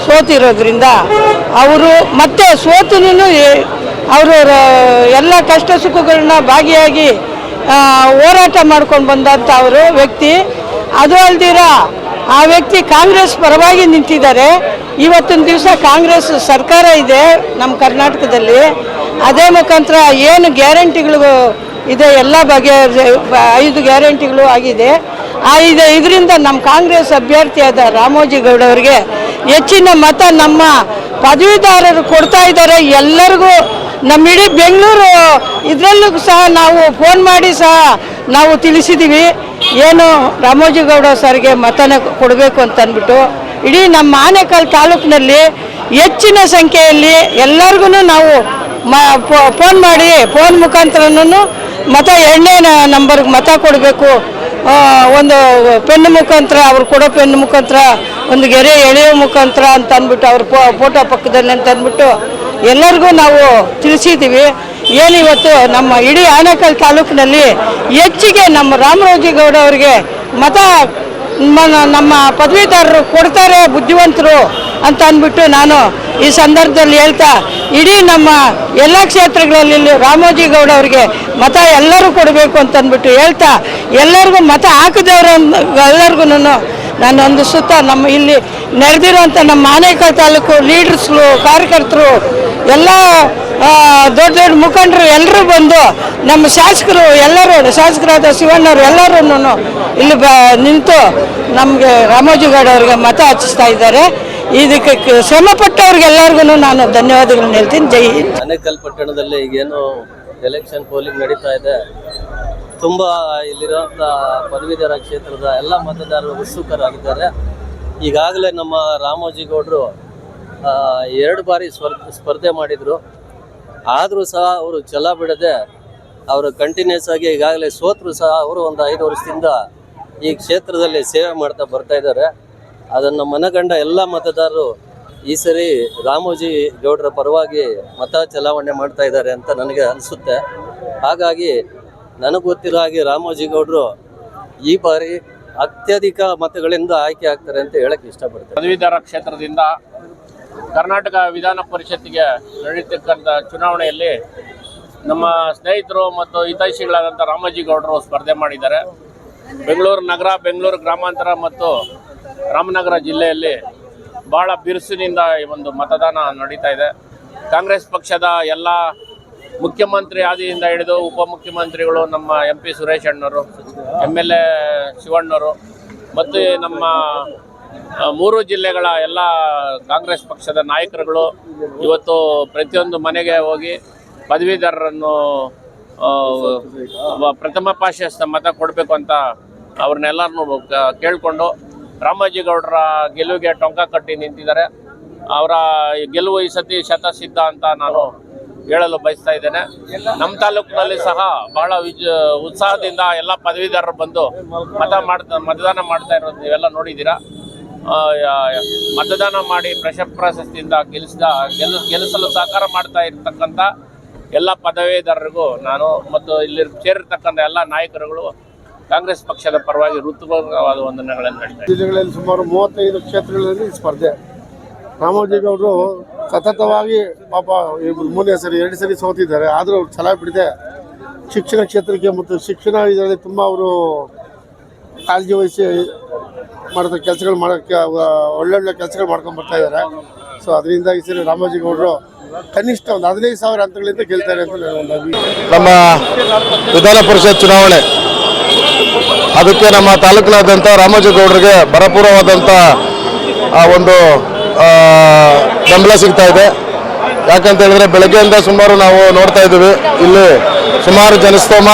ಸೋತಿರೋದ್ರಿಂದ ಅವರು ಮತ್ತೆ ಸೋತು ಅವರು ಎಲ್ಲ ಕಷ್ಟ ಸುಖಗಳನ್ನ ಭಾಗಿಯಾಗಿ ಹೋರಾಟ ಮಾಡ್ಕೊಂಡು ಬಂದಂಥ ಅವರು ವ್ಯಕ್ತಿ. ಅದು ಅಲ್ದಿರ, ಆ ವ್ಯಕ್ತಿ ಕಾಂಗ್ರೆಸ್ ಪರವಾಗಿ ನಿಂತಿದ್ದಾರೆ. ಇವತ್ತಿನ ದಿವಸ ಕಾಂಗ್ರೆಸ್ ಸರ್ಕಾರ ಇದೆ ನಮ್ಮ ಕರ್ನಾಟಕದಲ್ಲಿ. ಅದೇ ಮುಖಾಂತರ ಏನು ಗ್ಯಾರಂಟಿಗಳು ಇದೆ, ಎಲ್ಲ ಬಗೆಯ ಐದು ಗ್ಯಾರಂಟಿಗಳು ಆಗಿದೆ. ಆ ಇದೆ, ಇದರಿಂದ ನಮ್ಮ ಕಾಂಗ್ರೆಸ್ ಅಭ್ಯರ್ಥಿಯಾದ ರಾಮೋಜಿ ಗೌಡ ಅವರಿಗೆ ಹೆಚ್ಚಿನ ಮತ ನಮ್ಮ ಪದವೀಧರರು ಕೊಡ್ತಾ ಇದ್ದಾರೆ. ಎಲ್ಲರಿಗೂ ನಮ್ಮ ಇಡೀ ಬೆಂಗಳೂರು ಇದರಲ್ಲೂ ಸಹ ನಾವು ಫೋನ್ ಮಾಡಿ ಸಹ ನಾವು ತಿಳಿಸಿದ್ದೀವಿ ಏನು ರಾಮೋಜಿಗೌಡ ಸರ್ಗೆ ಮತನ ಕೊಡಬೇಕು ಅಂತ ಅಂದ್ಬಿಟ್ಟು ಇಡೀ ನಮ್ಮ ಆನೇಕಲ್ ತಾಲೂಕಿನಲ್ಲಿ ಹೆಚ್ಚಿನ ಸಂಖ್ಯೆಯಲ್ಲಿ ಎಲ್ಲರಿಗೂ ನಾವು ಫೋನ್ ಮಾಡಿ ಫೋನ್ ಮುಖಾಂತರನೂ ಮತ ಎರಡನೇ ನಂಬರ್ಗೆ ಮತ ಕೊಡಬೇಕು. ಒಂದು ಪೆನ್ ಮುಖಾಂತರ, ಅವ್ರು ಕೊಡೋ ಪೆನ್ ಮುಖಾಂತರ, ಒಂದು ಗೆರೆ ಎಳೆಯೋ ಮುಖಾಂತರ ಅಂತ ಅಂದ್ಬಿಟ್ಟು ಅವ್ರ ಫೋಟೋ ಪಕ್ಕದಲ್ಲಿ ಅಂತ ಅಂದ್ಬಿಟ್ಟು ಎಲ್ಲರಿಗೂ ನಾವು ತಿಳಿಸಿದ್ದೀವಿ. ಏನಿವತ್ತು ನಮ್ಮ ಇಡೀ ಆನೇಕಲ್ ತಾಲೂಕಿನಲ್ಲಿ ಹೆಚ್ಚಿಗೆ ನಮ್ಮ ರಾಮರಾಜೇಗೌಡ ಅವರಿಗೆ ಮತ ನಮ್ಮ ಪದವೀಧರರು ಕೊಡ್ತಾರೆ ಬುದ್ಧಿವಂತರು ಅಂತ ಅಂದ್ಬಿಟ್ಟು ನಾನು ಈ ಸಂದರ್ಭದಲ್ಲಿ ಹೇಳ್ತಾ, ಇಡೀ ನಮ್ಮ ಎಲ್ಲ ಕ್ಷೇತ್ರಗಳಲ್ಲಿ ರಾಮೋಜಿಗೌಡ ಅವರಿಗೆ ಮತ ಎಲ್ಲರೂ ಕೊಡಬೇಕು ಅಂತ ಅಂದ್ಬಿಟ್ಟು ಹೇಳ್ತಾ, ಎಲ್ಲರಿಗೂ ಮತ ಹಾಕಿದವರು ಎಲ್ಲರಿಗೂ ನಾನು ಒಂದು ಸುತ್ತ ನಮ್ಮ ಇಲ್ಲಿ ನಡೆದಿರುವಂಥ ನಮ್ಮ ಆನೇಕಲ್ ತಾಲೂಕು ಲೀಡರ್ಸ್ಗಳು, ಕಾರ್ಯಕರ್ತರು, ಎಲ್ಲ ದೊಡ್ಡ ದೊಡ್ಡ ಮುಖಂಡರು ಎಲ್ಲರೂ ಬಂದು ನಮ್ಮ ಶಾಸಕರು ಎಲ್ಲರೂ, ಶಾಸಕರಾದ ಶಿವಣ್ಣವರು ಎಲ್ಲರೂ ಇಲ್ಲಿ ಬ, ನಿಂತು ನಮಗೆ ರಾಮೋಜಿಗೌಡ ಅವರಿಗೆ ಮತ ಹಚ್ಚಿಸ್ತಾ ಇದ್ದಾರೆ. ಇದಕ್ಕೆ ಶ್ರಮ ಪಟ್ಟವ್ರಿಗೆಲ್ಲರಿಗೂ ನಾನು ಧನ್ಯವಾದಗಳನ್ನ ಹೇಳ್ತೀನಿ. ಜೈ ಅನೇಕಲ್ ಪಟ್ಟಣದಲ್ಲಿ ಈಗೇನು ಎಲೆಕ್ಷನ್ ಪೋಲಿಂಗ್ ನಡೀತಾ ಇದೆ. ತುಂಬ ಇಲ್ಲಿರುವಂಥ ಪದವೀಧರ ಕ್ಷೇತ್ರದ ಎಲ್ಲ ಮತದಾರರು ಉತ್ಸುಕರಾಗಿದ್ದಾರೆ. ಈಗಾಗಲೇ ನಮ್ಮ ರಾಮೋಜಿಗೌಡರು ಎರಡು ಬಾರಿ ಸ್ಪರ್ ಸ್ಪರ್ಧೆ ಮಾಡಿದರು. ಆದರೂ ಸಹ ಅವರು ಛಲ ಬಿಡದೆ ಅವರು ಕಂಟಿನ್ಯೂಸ್ ಆಗಿ ಈಗಾಗಲೇ ಸೋತರು ಸಹ ಅವರು ಒಂದು ಐದು ವರ್ಷದಿಂದ ಈ ಕ್ಷೇತ್ರದಲ್ಲಿ ಸೇವೆ ಮಾಡ್ತಾ ಬರ್ತಾ ಇದ್ದಾರೆ. ಅದನ್ನು ಮನಗಂಡ ಎಲ್ಲ ಮತದಾರರು ಈ ಸರಿ ರಾಮೋಜಿ ಗೌಡರ ಪರವಾಗಿ ಮತ ಚಲಾವಣೆ ಮಾಡ್ತಾ ಇದ್ದಾರೆ ಅಂತ ನನಗೆ ಅನಿಸುತ್ತೆ. ಹಾಗಾಗಿ ನನಗೆ ಗೊತ್ತಿರೋ ಹಾಗೆ ರಾಮೋಜಿ ಗೌಡರು ಈ ಬಾರಿ ಅತ್ಯಧಿಕ ಮತಗಳಿಂದ ಆಯ್ಕೆ ಆಗ್ತಾರೆ ಅಂತ ಹೇಳಕ್ ಇಷ್ಟಪಡ್ತೀನಿ. ಪದವೀಧರ ಕ್ಷೇತ್ರದಿಂದ ಕರ್ನಾಟಕ ವಿಧಾನ ಪರಿಷತ್ತಿಗೆ ನಡೆಯತಕ್ಕಂಥ ಚುನಾವಣೆಯಲ್ಲಿ ನಮ್ಮ ಸ್ನೇಹಿತರು ಮತ್ತು ಹಿತೈಷಿಗಳಾದಂಥ ರಾಮೋಜಿಗೌಡರು ಸ್ಪರ್ಧೆ ಮಾಡಿದ್ದಾರೆ. ಬೆಂಗಳೂರು ನಗರ, ಬೆಂಗಳೂರು ಗ್ರಾಮಾಂತರ ಮತ್ತು ರಾಮನಗರ ಜಿಲ್ಲೆಯಲ್ಲಿ ಬಹಳ ಬಿರುಸಿನಿಂದ ಈ ಒಂದು ಮತದಾನ ನಡೀತಾ ಇದೆ. ಕಾಂಗ್ರೆಸ್ ಪಕ್ಷದ ಎಲ್ಲ ಮುಖ್ಯಮಂತ್ರಿ ಆದಿಯಿಂದ ಹಿಡಿದು ಉಪಮುಖ್ಯಮಂತ್ರಿಗಳು ನಮ್ಮ ಎಂ ಪಿ ಸುರೇಶ್ ಅಣ್ಣವರು ಎಂ ಎಲ್ ಎ ಶಿವಣ್ಣವರು ಮತ್ತು ನಮ್ಮ ಮೂರು ಜಿಲ್ಲೆಗಳ ಎಲ್ಲ ಕಾಂಗ್ರೆಸ್ ಪಕ್ಷದ ನಾಯಕರುಗಳು ಇವತ್ತು ಪ್ರತಿಯೊಂದು ಮನೆಗೆ ಹೋಗಿ ಪದವೀಧರರನ್ನು ಪ್ರಥಮ ಪಾಶಸ್ತ ಮತ ಕೊಡಬೇಕು ಅಂತ ಅವ್ರನ್ನೆಲ್ಲರನ್ನು ಕೇಳಿಕೊಂಡು ರಾಮಾಜಿಗೌಡರ ಗೆಲುವಿಗೆ ಟೊಂಕ ಕಟ್ಟಿ ನಿಂತಿದ್ದಾರೆ. ಅವರ ಗೆಲುವು ಈ ಸತಿ ಶತಸಿದ್ಧ ಅಂತ ನಾನು ಹೇಳಲು ಬಯಸ್ತಾ ಇದ್ದೇನೆ. ನಮ್ಮ ತಾಲೂಕಿನಲ್ಲಿ ಸಹ ಬಹಳ ವಿಜ, ಉತ್ಸಾಹದಿಂದ ಎಲ್ಲ ಪದವೀಧರರು ಬಂದು ಮತ ಮಾಡ್ತಾ ಮತದಾನ ಮಾಡ್ತಾ ಇರೋದು ನೀವೆಲ್ಲ ನೋಡಿದ್ದೀರಾ. ಮತದಾನ ಮಾಡಿ ಪ್ರಶಸ್ತಿ, ಪ್ರಶಸ್ತಿಯಿಂದ ಗೆಲ್ಲಿಸಿದ ಗೆಲ್ ಗೆಲ್ಲಿಸಲು ಸಹಕಾರ ಮಾಡ್ತಾ ಇರ್ತಕ್ಕಂಥ ಎಲ್ಲ ಪದವೀಧರರಿಗೂ ನಾನು ಮತ್ತು ಇಲ್ಲಿ ಸೇರಿರ್ತಕ್ಕಂಥ ಎಲ್ಲ ನಾಯಕರುಗಳು ಕಾಂಗ್ರೆಸ್ ಪಕ್ಷದ ಪರವಾಗಿ ಋತುಪೂರ್ವಕವಾದ ವಂದನೆಗಳನ್ನು ನಡೆಸಿದೆ. ಜಿಲ್ಲೆಗಳಲ್ಲಿ ಸುಮಾರು ಮೂವತ್ತೈದು ಕ್ಷೇತ್ರಗಳಲ್ಲಿ ಸ್ಪರ್ಧೆ. ರಾಮೋಜಿಗೌಡರು ಸತತವಾಗಿ ಪಾಪ ಮೂರನೇ ಸರಿ ಎರಡು ಸರಿ ಸೋತಿದ್ದಾರೆ. ಆದರೂ ಅವ್ರು ಛಲ ಬಿಡಿದೆ ಶಿಕ್ಷಣ ಕ್ಷೇತ್ರಕ್ಕೆ ಮತ್ತು ಶಿಕ್ಷಣ ಇದರಲ್ಲಿ ತುಂಬ ಅವರು ಕಾಳಜಿ ವಹಿಸಿ ಮಾಡಿದ ಕೆಲಸಗಳು ಮಾಡೋಕ್ಕೆ ಒಳ್ಳೊಳ್ಳೆ ಕೆಲಸಗಳು ಮಾಡ್ಕೊಂಡು ಬರ್ತಾ ಇದ್ದಾರೆ ಸೊ ಅದರಿಂದ ಈ ಸರಿ ರಾಮೋಜಿಗೌಡರು ಕನಿಷ್ಠ ಒಂದು ಹದಿನೈದು ಸಾವಿರ ಹಂತಗಳಿಂದ ಗೆಲ್ತಾರೆ ಅಂತ ನಮ್ಮ ವಿಧಾನ ಪರಿಷತ್ ಚುನಾವಣೆ, ಅದಕ್ಕೆ ನಮ್ಮ ತಾಲೂಕಿನಾದ್ಯಂತ ರಾಮೋಜಿಗೌಡರಿಗೆ ಭರಪೂರವಾದಂಥ ಆ ಒಂದು ಬೆಂಬಲ ಸಿಗ್ತಾ ಇದೆ. ಯಾಕಂತ ಹೇಳಿದ್ರೆ ಬೆಳಗ್ಗೆಯಿಂದ ಸುಮಾರು ನಾವು ನೋಡ್ತಾ ಇದ್ದೀವಿ. ಇಲ್ಲಿ ಸುಮಾರು ಜನಸ್ತೋಮ.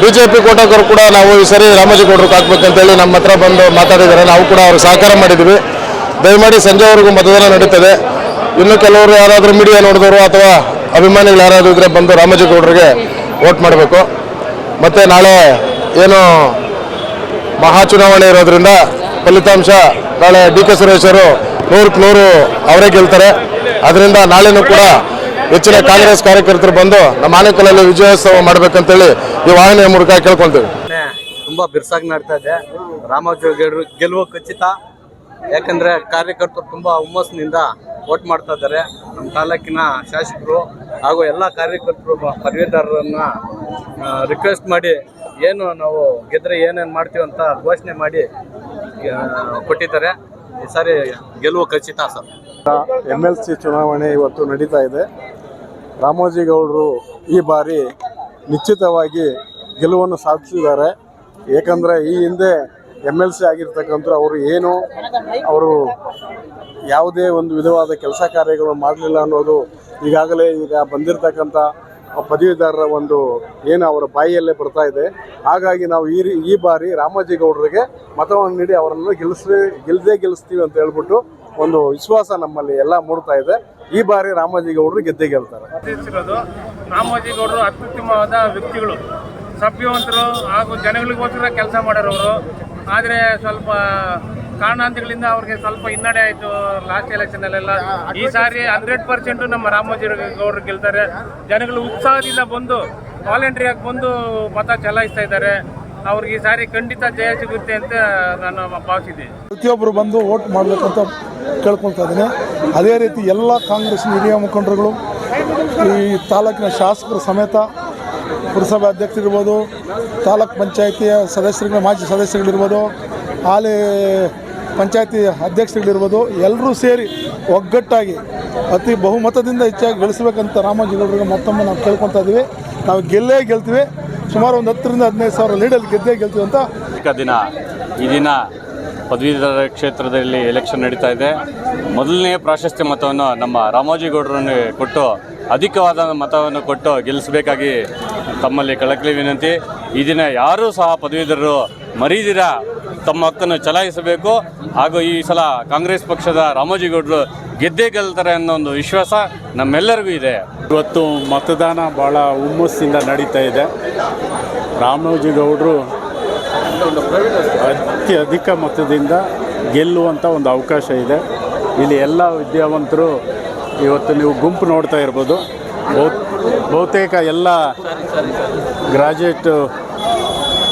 ಬಿ ಜೆ ಪಿ ಕೋಟಕರು ಕೂಡ ನಾವು ಈ ಸರಿ ರಾಮೋಜಿಗೌಡರಿಗೆ ಹಾಕ್ಬೇಕಂತೇಳಿ ನಮ್ಮ ಹತ್ರ ಬಂದು ಮಾತಾಡಿದ್ದಾರೆ. ನಾವು ಕೂಡ ಅವರು ಸಹಕಾರ ಮಾಡಿದ್ದೀವಿ. ದಯಮಾಡಿ ಸಂಜೆವರೆಗೂ ಮತದಾನ ನಡೀತದೆ. ಇನ್ನು ಕೆಲವರು ಯಾರಾದರೂ ಮೀಡಿಯಾ ನೋಡಿದವರು ಅಥವಾ ಅಭಿಮಾನಿಗಳು ಯಾರಾದರೂ ಇದ್ರೆ ಬಂದು ರಾಮೋಜಿಗೌಡರಿಗೆ ವೋಟ್ ಮಾಡಬೇಕು. ಮತ್ತು ನಾಳೆ ಏನು ಮಹಾ ಚುನಾವಣೆ ಇರೋದ್ರಿಂದ ಫಲಿತಾಂಶ ನಾಳೆ ಡಿ ಕೆ ಸುರೇಶ್ ಅವರು ನೂರಕ್ಕೆ ನೂರು ಅವರೇ ಗೆಲ್ತಾರೆ. ಅದರಿಂದ ನಾಳೆನೂ ಕೂಡ ಹೆಚ್ಚಿನ ಕಾಂಗ್ರೆಸ್ ಕಾರ್ಯಕರ್ತರು ಬಂದು ನಮ್ಮ ಆನೇಕಲಲ್ಲಿ ವಿಜಯೋತ್ಸವ ಮಾಡ್ಬೇಕಂತೇಳಿ ಈ ವಾಹಿನಿಯ ಮೂಲಕ ಕೇಳ್ಕೊಂತೀವಿ. ತುಂಬಾ ಬಿರ್ಸಾಗಿ ನಡ್ತಾ ಇದೆ. ರಾಮೋಜಿಗೌಡರು ಗೆಲುವು ಖಚಿತ. ಯಾಕಂದ್ರೆ ಕಾರ್ಯಕರ್ತರು ತುಂಬಾ ಹುಮ್ಮಸ್ಸಿನಿಂದ ವೋಟ್ ಮಾಡ್ತಾ ಇದ್ದಾರೆ. ನಮ್ಮ ತಾಲೂಕಿನ ಶಾಸಕರು ಹಾಗೂ ಎಲ್ಲ ಕಾರ್ಯಕರ್ತರು ಪದವೀಧರರನ್ನ ರಿಕ್ವೆಸ್ಟ್ ಮಾಡಿ ಏನು ನಾವು ಗೆದ್ರೆ ಏನೇನು ಮಾಡ್ತೀವಿ ಅಂತ ಘೋಷಣೆ ಮಾಡಿ ಕೊಟ್ಟಿದ್ದಾರೆ. ಈ ಸಾರಿ, ಗೆಲುವು ಖಚಿತ ಸರ್. ಎಂ ಎಲ್ ಸಿ ಚುನಾವಣೆ ಇವತ್ತು ನಡೀತಾ ಇದೆ. ರಾಮೋಜಿಗೌಡರು ಈ ಬಾರಿ ನಿಶ್ಚಿತವಾಗಿ ಗೆಲುವನ್ನು ಸಾಧಿಸಿದ್ದಾರೆ. ಏಕೆಂದರೆ ಈ ಹಿಂದೆ ಎಂ ಎಲ್ ಸಿ ಆಗಿರ್ತಕ್ಕಂಥ ಅವರು ಏನು, ಅವರು ಯಾವುದೇ ಒಂದು ವಿಧವಾದ ಕೆಲಸ ಕಾರ್ಯಗಳು ಮಾಡಲಿಲ್ಲ ಅನ್ನೋದು ಈಗಾಗಲೇ ಈಗ ಬಂದಿರತಕ್ಕಂಥ ಪದವೀಧರರ ಒಂದು ಏನು ಅವರ ಬಾಯಿಯಲ್ಲೇ ಬರ್ತಾ ಇದೆ. ಹಾಗಾಗಿ ನಾವು ಈ ಈ ಬಾರಿ ರಾಮೋಜಿಗೌಡರಿಗೆ ಮತವನ್ನು ನೀಡಿ ಅವರನ್ನು ಗೆಲ್ಲಿಸಿ ಗೆಲ್ಲದೇ ಗೆಲ್ಲಿಸ್ತೀವಿ ಅಂತ ಹೇಳ್ಬಿಟ್ಟು ಒಂದು ವಿಶ್ವಾಸ ನಮ್ಮಲ್ಲಿ ಎಲ್ಲ ಮೂಡ್ತಾ ಇದೆ. ಈ ಬಾರಿ ರಾಮೋಜಿಗೌಡರು ಗೆದ್ದೇ ಗೆಲ್ತಾರೆ. ರಾಮಾಜಿ ಗೌಡರು ಅತ್ಯುತ್ತಮವಾದ ವ್ಯಕ್ತಿಗಳು. ಸಭ್ಯವಂತರು ಹಾಗೂ ಜನಗಳಿಗೋಸ್ಕರ ಕೆಲಸ ಮಾಡೋರವರು. ಆದರೆ ಸ್ವಲ್ಪ ಕಾರಣಾಂತಗಳಿಂದ ಅವ್ರಿಗೆ ಸ್ವಲ್ಪ ಹಿನ್ನಡೆ ಆಯಿತು. ಲಾಸ್ಟ್ ಎಲೆಕ್ಷನಲ್ಲೆಲ್ಲ ಈ ಸಾರಿ ಹಂಡ್ರೆಡ್ ಪರ್ಸೆಂಟು ನಮ್ಮ ರಾಮೋಜಿ ಗೌಡರು ಗೆಲ್ತಾರೆ. ಜನಗಳು ಉತ್ಸಾಹದಿಂದ ಬಂದು ವಾಲಂಟ್ರಿಯಾಗಿ ಬಂದು ಮತ ಚಲಾಯಿಸ್ತಾ ಇದ್ದಾರೆ. ಅವ್ರಿಗೆ ಈ ಸಾರಿ ಖಂಡಿತ ಜಯ ಸಿಗುತ್ತೆ ಅಂತ ನಾನು ಭಾವಿಸಿದ್ದೀನಿ. ಪ್ರತಿಯೊಬ್ಬರು ಬಂದು ವೋಟ್ ಮಾಡಬೇಕಂತ ಕೇಳ್ಕೊಳ್ತಾ ಇದ್ದೀನಿ. ಅದೇ ರೀತಿ ಎಲ್ಲ ಕಾಂಗ್ರೆಸ್ ಹಿರಿಯ ಮುಖಂಡರುಗಳು, ಈ ತಾಲೂಕಿನ ಶಾಸಕರು ಸಮೇತ ಪುರಸಭೆ ಅಧ್ಯಕ್ಷರಿರ್ಬೋದು, ತಾಲೂಕ್ ಪಂಚಾಯಿತಿಯ ಸದಸ್ಯರುಗಳು, ಮಾಜಿ ಸದಸ್ಯರುಗಳಿರ್ಬೋದು, ಹಾಲಿ ಪಂಚಾಯತಿ ಅಧ್ಯಕ್ಷರುಗಳಿರ್ಬೋದು ಎಲ್ಲರೂ ಸೇರಿ ಒಗ್ಗಟ್ಟಾಗಿ ಅತಿ ಬಹುಮತದಿಂದ ಹೆಚ್ಚಾಗಿ ಗಳಿಸಬೇಕಂತ ರಾಮೋಜಿಗೌಡರಿಗೆ ಮತ್ತೊಮ್ಮೆ ನಾವು ಕೇಳ್ಕೊತಾ ಇದ್ದೀವಿ. ನಾವು ಗೆಲ್ಲೇ ಗೆಲ್ತೀವಿ. ಸುಮಾರು ಒಂದು ಹತ್ತರಿಂದ ಹದಿನೈದು ಸಾವಿರ ಲೀಡಲ್ಲಿ ಗೆದ್ದೇ ಗೆಲ್ತೀವಿ ಅಂತ ದಿನ ಈ ದಿನ ಪದವೀಧರ ಕ್ಷೇತ್ರದಲ್ಲಿ ಎಲೆಕ್ಷನ್ ನಡೀತಾ ಇದೆ. ಮೊದಲನೇ ಪ್ರಾಶಸ್ತ್ಯ ಮತವನ್ನು ನಮ್ಮ ರಾಮೋಜಿಗೌಡರನ್ನು ಕೊಟ್ಟು, ಅಧಿಕವಾದ ಮತವನ್ನು ಕೊಟ್ಟು ಗೆಲ್ಲಿಸಬೇಕಾಗಿ ತಮ್ಮಲ್ಲಿ ಕಳಕಳಿ ವಿನಂತಿ. ಈ ದಿನ ಯಾರೂ ಸಹ ಪದವೀಧರರು ಮರೀದಿರ ತಮ್ಮ ಹಕ್ಕನ್ನು ಚಲಾಯಿಸಬೇಕು ಹಾಗೂ ಈ ಸಲ ಕಾಂಗ್ರೆಸ್ ಪಕ್ಷದ ರಾಮೋಜಿಗೌಡರು ಗೆದ್ದೇ ಗೆಲ್ತಾರೆ ಅನ್ನೋ ಒಂದು ವಿಶ್ವಾಸ ನಮ್ಮೆಲ್ಲರಿಗೂ ಇದೆ. ಇವತ್ತು ಮತದಾನ ಭಾಳ ಹುಮ್ಮಸ್ಸಿಂದ ನಡೀತಾ ಇದೆ. ರಾಮೋಜಿಗೌಡರು ಅತಿ ಅಧಿಕ ಮತದಿಂದ ಗೆಲ್ಲುವಂಥ ಒಂದು ಅವಕಾಶ ಇದೆ. ಇಲ್ಲಿ ಎಲ್ಲ ವಿದ್ಯಾವಂತರು ಇವತ್ತು ನೀವು ಗುಂಪು ನೋಡ್ತಾ ಇರ್ಬೋದು. ಬಹು- ಬಹುತೇಕ ಎಲ್ಲ ಗ್ರಾಜುಯೇಟು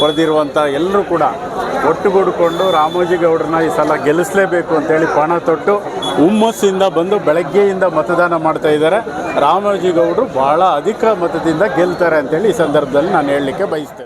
ಪಡೆದಿರುವಂಥ ಎಲ್ಲರೂ ಕೂಡ ಒಟ್ಟುಗೂಡಿಕೊಂಡು ರಾಮೋಜಿಗೌಡರನ್ನ ಈ ಸಲ ಗೆಲ್ಲಿಸಲೇಬೇಕು ಅಂತೇಳಿ ಪಣ ತೊಟ್ಟು ಹುಮ್ಮಸ್ಸಿಂದ ಬಂದು ಬೆಳಗ್ಗೆಯಿಂದ ಮತದಾನ ಮಾಡ್ತಾ ಇದ್ದಾರೆ. ರಾಮೋಜಿಗೌಡರು ಬಹಳ ಅಧಿಕ ಮತದಿಂದ ಗೆಲ್ತಾರೆ ಅಂತೇಳಿ ಈ ಸಂದರ್ಭದಲ್ಲಿ ನಾನು ಹೇಳಲಿಕ್ಕೆ ಬಯಸ್ತೇನೆ.